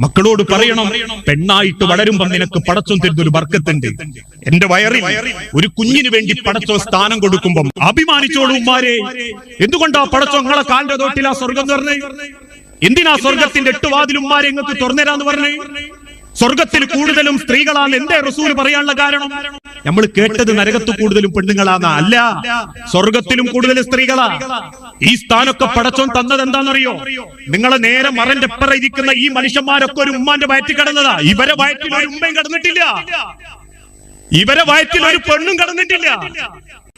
മക്കളോട് പറയണം പെണ്ണായിട്ട് വളരുമ്പം നിനക്ക് പടച്ചോൻ തരുന്ന ഒരു ബർക്കത്തുണ്ട് എന്റെ വയറിൽ ഒരു കുഞ്ഞിന് വേണ്ടി പടച്ചോ സ്ഥാനം കൊടുക്കുമ്പം അഭിമാനിച്ചോളൂ ഉമ്മാരെ. എന്തുകൊണ്ടാ പടച്ചോ നിങ്ങളെ കാലിന്റെ തോട്ടിലാ സ്വർഗം തുറന്നേ? എന്തിനാ സ്വർഗത്തിന്റെ എട്ട് വാതിൽ ഉമ്മാരെ നിങ്ങൾക്ക് തുറന്നേരാന്ന് പറഞ്ഞേ? സ്വർഗത്തിൽ കൂടുതലും സ്ത്രീകളാണ്. എന്തേ റസൂൽ പറയാനുള്ള കാരണം? നമ്മൾ കേട്ടത് നരകത്ത് കൂടുതലും പെണ്ണുങ്ങളാണ്. അല്ല സ്വർഗത്തിലും കൂടുതൽ സ്ത്രീകളാ. ഈ സ്ഥാനമൊക്കെ പടച്ചോൻ തന്നത് എന്താണെന്നറിയോ? നിങ്ങളെ നേരെ മറന്റെ എപ്പറ ഇരിക്കുന്ന ഈ മനുഷ്യന്മാരൊക്കെ ഒരു ഉമ്മാന്റെ വയറ്റിൽ കിടന്നതാ. ഇവരെ വയറ്റിൽ ഒരു ഉമ്മയും കടന്നിട്ടില്ല. ഇവരെ വയറ്റിൽ ഒരു പെണ്ണും കടന്നിട്ടില്ല.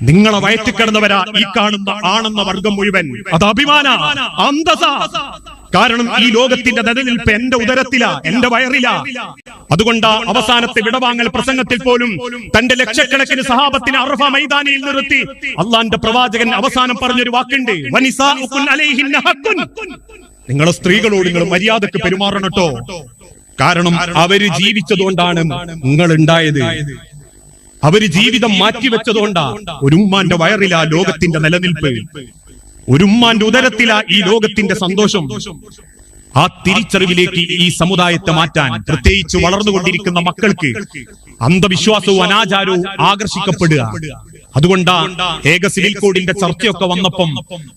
നിങ്ങളെ വയറ്റിൽ കടന്നവരാ ഈ കാണുന്ന ആണെന്ന വർഗം മുഴുവൻ. അത് അഭിമാന. അന്തസ കാരണം ഈ ലോകത്തിന്റെ നിലനിൽപ്പ് എന്റെ ഉദരത്തിലാ എന്റെ വയറില. അതുകൊണ്ട് അവസാനത്തെ വിടവാങ്ങൽ പ്രസംഗത്തിൽ പോലും തന്റെ ലക്ഷക്കണക്കിന് സഹാബത്തിന് അർഹ മൈതാനിയിൽ നിർത്തി. അള്ളാന്റെ പ്രവാചകൻ അവസാനം പറഞ്ഞൊരു വാക്കുണ്ട്. നിങ്ങളെ സ്ത്രീകളോട് നിങ്ങൾ മര്യാദയ്ക്ക് പെരുമാറണട്ടോ. കാരണം അവർ ജീവിച്ചതുകൊണ്ടാണ് നിങ്ങൾ ഉണ്ടായത് അവർ ജീവിതം മാറ്റിവെച്ചതുകൊണ്ടാ ഒരു ഉമ്മാന്റെ വയറില ലോകത്തിന്റെ നിലനിൽപ്പ്. ഒരു ഉമ്മാന്റെ ഉദരത്തിലാ ഈ ലോകത്തിന്റെ സന്തോഷം. ആ തിരിച്ചറിവിലേക്ക് ഈ സമുദായത്തെ മാറ്റാൻ പ്രത്യേകിച്ച് വളർന്നുകൊണ്ടിരിക്കുന്ന മക്കൾക്ക് അന്ധവിശ്വാസവും അനാചാരവും ആകർഷിക്കപ്പെടുക. അതുകൊണ്ടാ ഏക സിവിൽ കോഡിന്റെ ചർച്ചയൊക്കെ വന്നപ്പം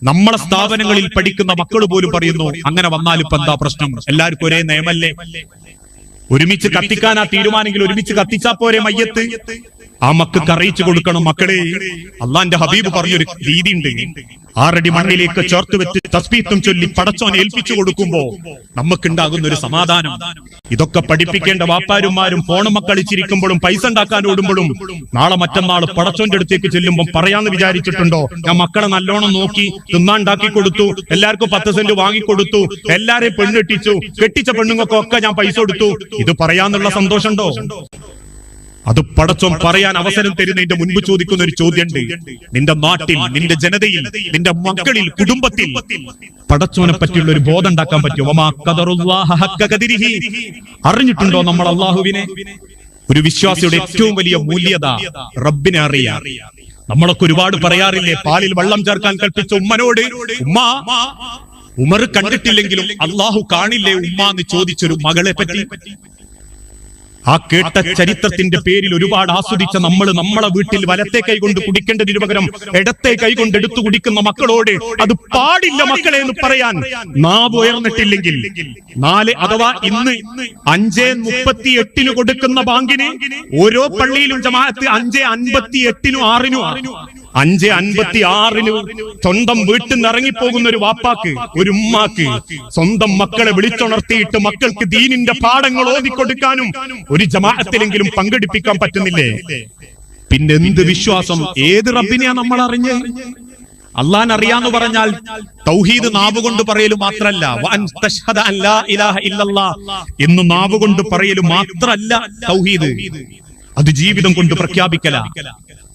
നമ്മളെ സ്ഥാപനങ്ങളിൽ പഠിക്കുന്ന മക്കൾ പോലും പറയുന്നു അങ്ങനെ വന്നാൽ ഇപ്പൊ എന്താ പ്രശ്നം? എല്ലാവർക്കും ഒരേ നിയമല്ലേ? ഒരുമിച്ച് കത്തിക്കാനാ തീരുമാനെങ്കിൽ ഒരുമിച്ച് കത്തിച്ചാ പോരെ മയ്യത്ത്? ആ മക്കൾക്ക് അറിയിച്ചു കൊടുക്കണം മക്കളെ. അള്ളാന്റെ ഹബീബ് പറഞ്ഞൊരു രീതി ഉണ്ട് ആറടി മണ്ണിലേക്ക് ചേർത്ത് വെച്ച് തസ്ബീത്തും ചൊല്ലി പടച്ചോൻ ഏൽപ്പിച്ചു കൊടുക്കുമ്പോ നമുക്കുണ്ടാകുന്ന ഒരു സമാധാനം. ഇതൊക്കെ പഠിപ്പിക്കേണ്ട വാപ്പാരുമാരും ഫോണും കളിച്ചിരിക്കുമ്പോഴും പൈസ ഉണ്ടാക്കാൻ ഓടുമ്പോഴും നാളെ മറ്റന്നാൾ പടച്ചോന്റെ അടുത്തേക്ക് ചെല്ലുമ്പോൾ പറയാന്ന് വിചാരിച്ചിട്ടുണ്ടോ? ഞാൻ മക്കളെ നല്ലോണം നോക്കി തിന്നാണ്ടാക്കി കൊടുത്തു. എല്ലാവർക്കും പത്ത് സെന്റ് വാങ്ങിക്കൊടുത്തു എല്ലാരെയും പെണ്ണെട്ടിച്ചു കെട്ടിച്ച. പെണ്ണുങ്ങൾക്കൊക്കെ ഞാൻ പൈസ കൊടുത്തു. ഇത് പറയാന്നുള്ള സന്തോഷമുണ്ടോ? അത് പടച്ചോൻ പറയാൻ അവസരം തരുന്നതിന്റെ മുൻപ് ചോദിക്കുന്ന ഒരു ചോദ്യമുണ്ട്. നിന്റെ നാട്ടിൽ നിന്റെ ജനതയിൽ നിന്റെ മക്കളിൽ കുടുംബത്തിൽ പടച്ചോനെ പറ്റിയുള്ള ഒരു ബോധം ഉണ്ടാക്കാൻ ഹഖ്ക അറിഞ്ഞിട്ടുണ്ടോ നമ്മൾ അള്ളാഹുവിനെ? ഒരു വിശ്വാസിയുടെ ഏറ്റവും വലിയ മൂല്യത റബ്ബിനെ അറിയാം. നമ്മളൊക്കെ ഒരുപാട് പറയാറില്ലേ പാലിൽ വെള്ളം ചേർക്കാൻ കൽപ്പിച്ച ഉമ്മനോട് ഉമ്മ ഉമർ കണ്ടിട്ടില്ലെങ്കിലും അള്ളാഹു കാണില്ലേ ഉമ്മ എന്ന് ചോദിച്ചൊരു മകളെ പറ്റി. ആ കേട്ട ചരിത്രത്തിന്റെ പേരിൽ ഒരുപാട് ആസ്വദിച്ച നമ്മൾ നമ്മളെ വീട്ടിൽ വലത്തെ കൈകൊണ്ട് കുടിക്കേണ്ടതിന് പകരം ഇടത്തെ കൈകൊണ്ട് എടുത്തു കുടിക്കുന്ന മക്കളോട് അത് പാടില്ല മക്കളെ എന്ന് പറയാൻ നാവ് ഉയർന്നിട്ടില്ലെങ്കിൽ നാല് അഥവാ ഇന്ന് അഞ്ചേ മുപ്പത്തി എട്ടിന് കൊടുക്കുന്ന ബാങ്കിന് ഓരോ പള്ളിയിലും ജമാഅത്ത് അഞ്ചേ അൻപത്തി എട്ടിനും ആറിനും അഞ്ച് അൻപത്തി ആറിന് സ്വന്തം വീട്ടിൽ നിന്ന് ഇറങ്ങിപ്പോകുന്ന ഒരു വാപ്പാക്ക് ഒരു ഉമ്മാക്ക് സ്വന്തം മക്കളെ വിളിച്ചുണർത്തിയിട്ട് മക്കൾക്ക് ദീനിന്റെ പാഠങ്ങൾ ഓതിക്കൊടുക്കാനും ഒരു ജമാഅത്തിലെങ്കിലും പങ്കെടുപ്പിക്കാൻ പറ്റുന്നില്ലേ? പിന്നെ എന്ത് വിശ്വാസം? ഏത് റബ്ബിനെയാ നമ്മൾ അറിഞ്ഞ് അള്ളാൻ അറിയാന്ന് പറഞ്ഞാൽ തൗഹീദ് നാവുകൊണ്ട് പറയലും മാത്രല്ല. എന്ന് നാവുകൊണ്ട് പറയലും മാത്രല്ല തൗഹീദ്. അത് ജീവിതം കൊണ്ട് പ്രഖ്യാപിക്കല.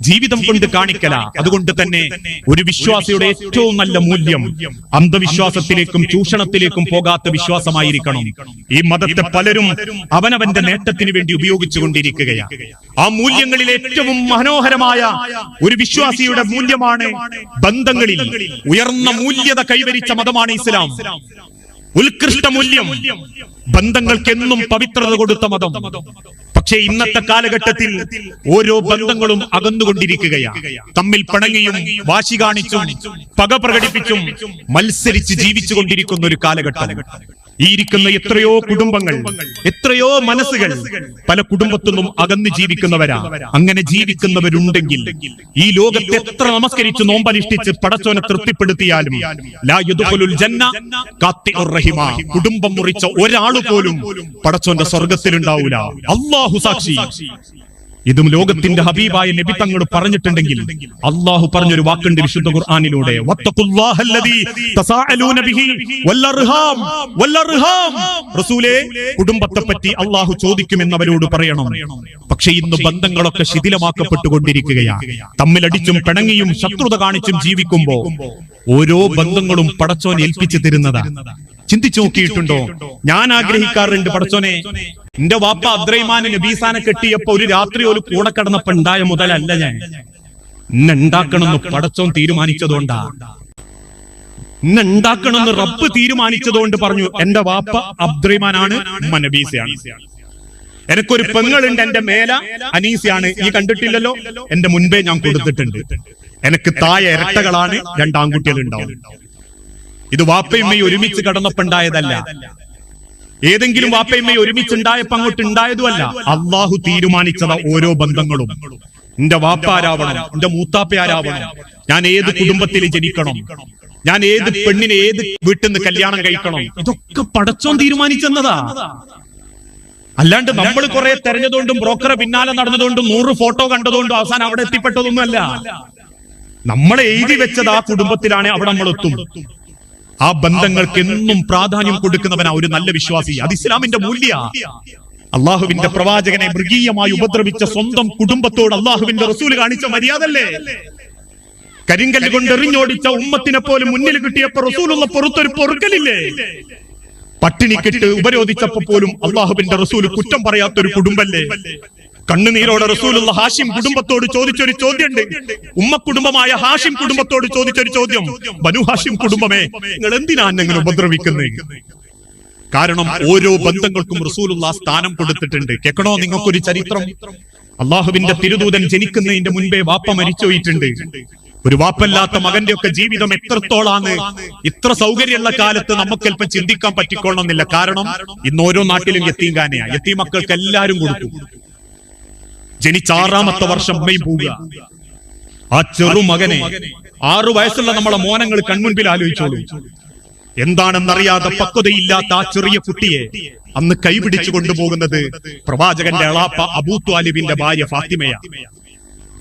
ജീവിതം കൊണ്ട് കാണിക്കല. അതുകൊണ്ട് തന്നെ ഒരു വിശ്വാസിയുടെ ഏറ്റവും നല്ല മൂല്യം അന്ധവിശ്വാസത്തിലേക്കും ചൂഷണത്തിലേക്കും പോകാത്ത വിശ്വാസമായിരിക്കണം. ഈ മതത്തെ പലരും അവനവന്റെ നേട്ടത്തിന് വേണ്ടി ഉപയോഗിച്ചുകൊണ്ടിരിക്കുകയാണ്. ആ മൂല്യങ്ങളിൽ ഏറ്റവും മനോഹരമായ ഒരു വിശ്വാസിയുടെ മൂല്യമാണ് ബന്ധങ്ങളിൽ ഉയർന്ന മൂല്യത കൈവരിച്ച മതമാണ് ഇസ്ലാം. ഉത്കൃഷ്ട മൂല്യം ബന്ധങ്ങൾക്ക് എന്നും പവിത്രത കൊടുത്ത മതം. പക്ഷേ ഇന്നത്തെ കാലഘട്ടത്തിൽ ഓരോ ബന്ധങ്ങളും അകന്നുകൊണ്ടിരിക്കുകയാണ്. തമ്മിൽ പിണങ്ങിയും വാശി കാണിച്ചും പക പ്രകടിപ്പിച്ചും മത്സരിച്ച് ജീവിച്ചു കൊണ്ടിരിക്കുന്ന ഒരു കാലഘട്ടം. ഈ ഇരിക്കുന്ന എത്രയോ കുടുംബങ്ങൾ എത്രയോ മനസ്സുകൾ പല കുടുംബത്തൊന്നും അകന്ന് ജീവിക്കുന്നവരാ. അങ്ങനെ ജീവിക്കുന്നവരുണ്ടെങ്കിൽ ഈ ലോകത്തെ എത്ര നമസ്കരിച്ച് നോമ്പനുഷ്ഠിച്ച് പടച്ചോനെ തൃപ്തിപ്പെടുത്തിയാലും. കുടുംബം മുറിച്ച ഒരാൾ പോലും പടച്ചോന്റെ സ്വർഗത്തിലുണ്ടാവൂല അള്ളാഹു സാക്ഷി. ഇതും ലോകത്തിന്റെ ഹബീബായ നബി തങ്ങൾ പറഞ്ഞിട്ടുണ്ടെങ്കിൽ അള്ളാഹു പറഞ്ഞൊരു വാക്കുണ്ട് വിശുദ്ധ ഖുർആാനിലൂടെ. കുടുംബത്തെ പറ്റി അള്ളാഹു ചോദിക്കുമെന്ന് അവരോട് പറയണം. പക്ഷെ ഇന്ന് ബന്ധങ്ങളൊക്കെ ശിഥിലമാക്കപ്പെട്ടുകൊണ്ടിരിക്കുകയാണ് തമ്മിലടിച്ചും പിണങ്ങിയും ശത്രുത കാണിച്ചും ജീവിക്കുമ്പോ ഓരോ ബന്ധങ്ങളും പടച്ചോൻ ഏൽപ്പിച്ചു തരുന്നതാ. ചിന്തിച്ചു നോക്കിയിട്ടുണ്ടോ? ഞാൻ ആഗ്രഹിക്കാറുണ്ട് പടച്ചോനെ എന്റെ വാപ്പ അബ്ദ്രഹിമാനെ നബീസാനെ കെട്ടിയപ്പോ ഒരു രാത്രി ഒരു കൂടെ കടന്നപ്പോ ഉണ്ടായ മുതലല്ല ഞാൻ. എന്നെ ഉണ്ടാക്കണമെന്ന് പടച്ചോൻ തീരുമാനിച്ചതുകൊണ്ടാ. എന്നെ ഉണ്ടാക്കണമെന്ന് റബ്ബ് തീരുമാനിച്ചതുകൊണ്ട് പറഞ്ഞു എന്റെ വാപ്പ അബ്ദ്രഹിമാനാണ് മനബീസയാണ് നബീസയാണ് എനിക്കൊരു പെങ്ങളുണ്ട് എന്റെ മേല അനീസയാണ്. ഈ കണ്ടിട്ടില്ലല്ലോ? എന്റെ മുൻപേ ഞാൻ കൊടുത്തിട്ടുണ്ട്. എനിക്ക് താഴെ ഇരട്ടകളാണ് രണ്ടാം കുട്ടികൾ ഉണ്ടാവും ഇത് വാപ്പയമ്മയും ഒരുമിച്ച് കടന്നപ്പോണ്ടായതല്ല ഏതെങ്കിലും വാപ്പയമ്മയും ഒരുമിച്ച് ഉണ്ടായപ്പോ അങ്ങോട്ട് ഉണ്ടായതുമല്ല. അള്ളാഹു തീരുമാനിച്ചത ഓരോ ബന്ധങ്ങളും. എന്റെ വാപ്പ ആരാവണം എന്റെ മൂത്താപ്പ ആരാവണം ഞാൻ ഏത് കുടുംബത്തിൽ ജനിക്കണം ഞാൻ ഏത് പെണ്ണിനെ ഏത് വീട്ടിൽ നിന്ന് കല്യാണം കഴിക്കണം? ഇതൊക്കെ പടച്ചോൻ തീരുമാനിച്ചെന്നതാ. അല്ലാണ്ട് നമ്മൾ കുറെ തെരഞ്ഞതുകൊണ്ടും ബ്രോക്കറെ പിന്നാലെ നടന്നതുകൊണ്ടും നൂറ് ഫോട്ടോ കണ്ടതുകൊണ്ടും അവസാനം അവിടെ എത്തിപ്പെട്ടതൊന്നുമല്ല നമ്മൾ എഴുതി വെച്ചത് ആ കുടുംബത്തിലാണ് അവിടെ നമ്മൾ എത്തും ആ ബന്ധങ്ങൾക്ക് എന്നും പ്രാധാന്യം കൊടുക്കുന്നവനാ ഒരു നല്ല വിശ്വാസി. അത് ഇസ്ലാമിന്റെ മൂല്യ. അള്ളാഹുവിന്റെ പ്രവാചകനെ മൃഗീയമായി ഉപദ്രവിച്ച സ്വന്തം കുടുംബത്തോട് അള്ളാഹുവിന്റെ റസൂൽ കാണിച്ച മര്യാദല്ലേ? കരിങ്കല്ല് കൊണ്ട് എറിഞ്ഞോടിച്ച ഉമ്മത്തിനെ പോലും മുന്നിൽ കിട്ടിയപ്പോ റസൂലുള്ള പുറത്തൊരു പൊറുക്കലില്ലേ? പട്ടിണി പട്ടിണിക്കിട്ട് ഉപരോധിച്ചപ്പോ പോലും അള്ളാഹുവിന്റെ റസൂൽ കുറ്റം പറയാത്തൊരു കുടുംബല്ലേ? കണ്ണുനീരോടെ റസൂലുള്ള ഹാഷിം കുടുംബത്തോട് ചോദിച്ചൊരു ചോദ്യമുണ്ട്. ഉമ്മ കുടുംബമായ ഹാഷിം കുടുംബത്തോട് ചോദിച്ചൊരു ചോദ്യം. ബനു ഹാഷിം കുടുംബമേ നിങ്ങൾ എന്തിനാണ് ഞങ്ങൾ ഉപദ്രവിക്കുന്നത് കാരണം ഓരോ ബന്ധങ്ങൾക്കും റസൂലുള്ള സ്ഥാനം കൊടുത്തിട്ടുണ്ട്. കേൾക്കണോ നിങ്ങൾക്കൊരു ചരിത്രം? അള്ളാഹുവിന്റെ തിരുദൂതൻ ജനിക്കുന്നതിന്റെ മുൻപേ വാപ്പ മരിച്ചുപോയിട്ടുണ്ട് ഒരു വാപ്പല്ലാത്ത മകന്റെ ഒക്കെ ജീവിതം എത്രത്തോളാണ് ഇത്ര സൗകര്യമുള്ള കാലത്ത് നമുക്ക് അല്പം ചിന്തിക്കാൻ പറ്റിക്കൊള്ളണമെന്നില്ല. കാരണം ഇന്ന് ഓരോ നാട്ടിലും എത്തീങ്കാനയാ എത്തി മക്കൾക്ക് എല്ലാരും കൊടുക്കും. ജനിച്ച ആറാമത്തെ വർഷം ഉമ്മയും പോവുക. ആ ചെറുമകനെ ആറു വയസ്സുള്ള നമ്മളെ മോനങ്ങൾ കൺമുൻപിൽ ആലോചിച്ചോളൂ. എന്താണെന്നറിയാതെ പക്വതയില്ലാത്ത ആ ചെറിയ കുട്ടിയെ അന്ന് കൈപിടിച്ചു കൊണ്ടുപോകുന്നത് പ്രവാചകന്റെ അളാപ്പ അബൂത്വാലിബിന്റെ ഭാര്യ ഫാത്തിമയ.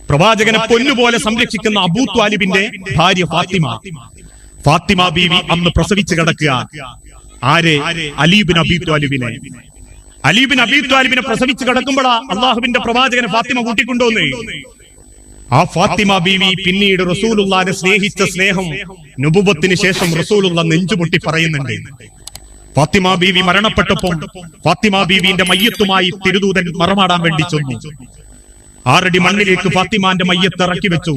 പ്രവാചകനെ പൊന്നുപോലെ സംരക്ഷിക്കുന്ന അബൂത്വാലിബിന്റെ ഭാര്യ ഫാത്തിമ. ഫാത്തിമ. ബീവി അന്ന് പ്രസവിച്ചു കിടക്കുക. ആരെ? അലീബിൻ അബീ ത്വാലിബിനെ. അലീബിൻ അബീ ത്വാലിബിനെ പ്രസവിച്ചു കിടക്കുമ്പോഴാ അള്ളാഹുവിന്റെ പ്രവാചകനെ ഫാത്തിമ കൂട്ടിക്കൊണ്ടുവന്നേ. ആ ഫാത്തിമ ബീവി പിന്നീട് റസൂലുള്ളാനെ സ്നേഹിച്ച സ്നേഹം നുപുബത്തിന് ശേഷം റസൂലുള്ള നെഞ്ചുപൊട്ടി പറയുന്നുണ്ട്. ഫാത്തിമ ബീവി മരണപ്പെട്ടപ്പോൾ ഫാത്തിമ ബീവിന്റെ മയ്യത്തുമായി തിരുദൂതൻ മറമാടാൻ വേണ്ടി ചെന്നു. ആറടി മണ്ണിലേക്ക് ഫാത്തിമാന്റെ മയ്യത്ത് ഇറക്കി വെച്ചു.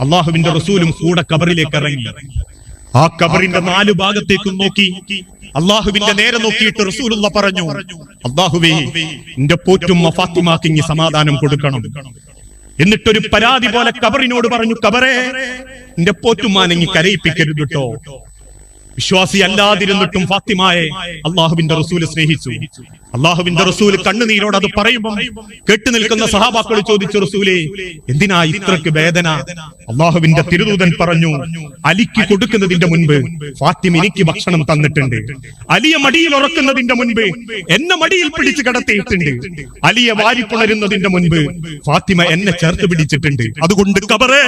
അള്ളാഹുവിന്റെ റസൂലും കൂടെ കബറിലേക്ക് ഇറങ്ങി. ആ കബറിന്റെ നാലു ഭാഗത്തേക്കും നോക്കി. അള്ളാഹുവിന്റെ നേരെ നോക്കിയിട്ട് റസൂലുള്ള പറഞ്ഞു അള്ളാഹുവേ എന്റെ പോറ്റും ഫാത്തിമാക്ക് ഇനി സമാധാനം കൊടുക്കണം. എന്നിട്ടൊരു പരാതി പോലെ കബറിനോട് പറഞ്ഞു കബറേ എന്റെ പോറ്റുമാനെങ്ങി കരയിപ്പിക്കരുത് കേട്ടോ വിശ്വാസി അല്ലാതിരുന്നിട്ടും ഫാത്തിമായെ അള്ളാഹുവിന്റെ റസൂൽ സ്നേഹിച്ചു. അള്ളാഹുവിന്റെ റസൂൽ കണ്ണുനീരോട് അത് പറയുമ്പോൾ കേട്ടു നിൽക്കുന്ന സഹാബാക്കൾ ചോദിച്ചു റസൂലെ എന്തിനാ ഇത്രക്ക് വേദന? അള്ളാഹുവിന്റെ തിരുദൂതൻ പറഞ്ഞു അലിക്ക് കൊടുക്കുന്നതിന്റെ മുൻപ് ഫാത്തിമ എനിക്ക് ഭക്ഷണം തന്നിട്ടുണ്ട്. അലിയ മടിയിൽ ഉറക്കുന്നതിന്റെ മുൻപ് എന്നെ മടിയിൽ പിടിച്ച് കടത്തിയിട്ടുണ്ട്. അലിയെ വാരിപ്പുണരുന്നതിന്റെ മുൻപ് ഫാത്തിമ എന്നെ ചേർത്ത് പിടിച്ചിട്ടുണ്ട്. അതുകൊണ്ട് കബറേ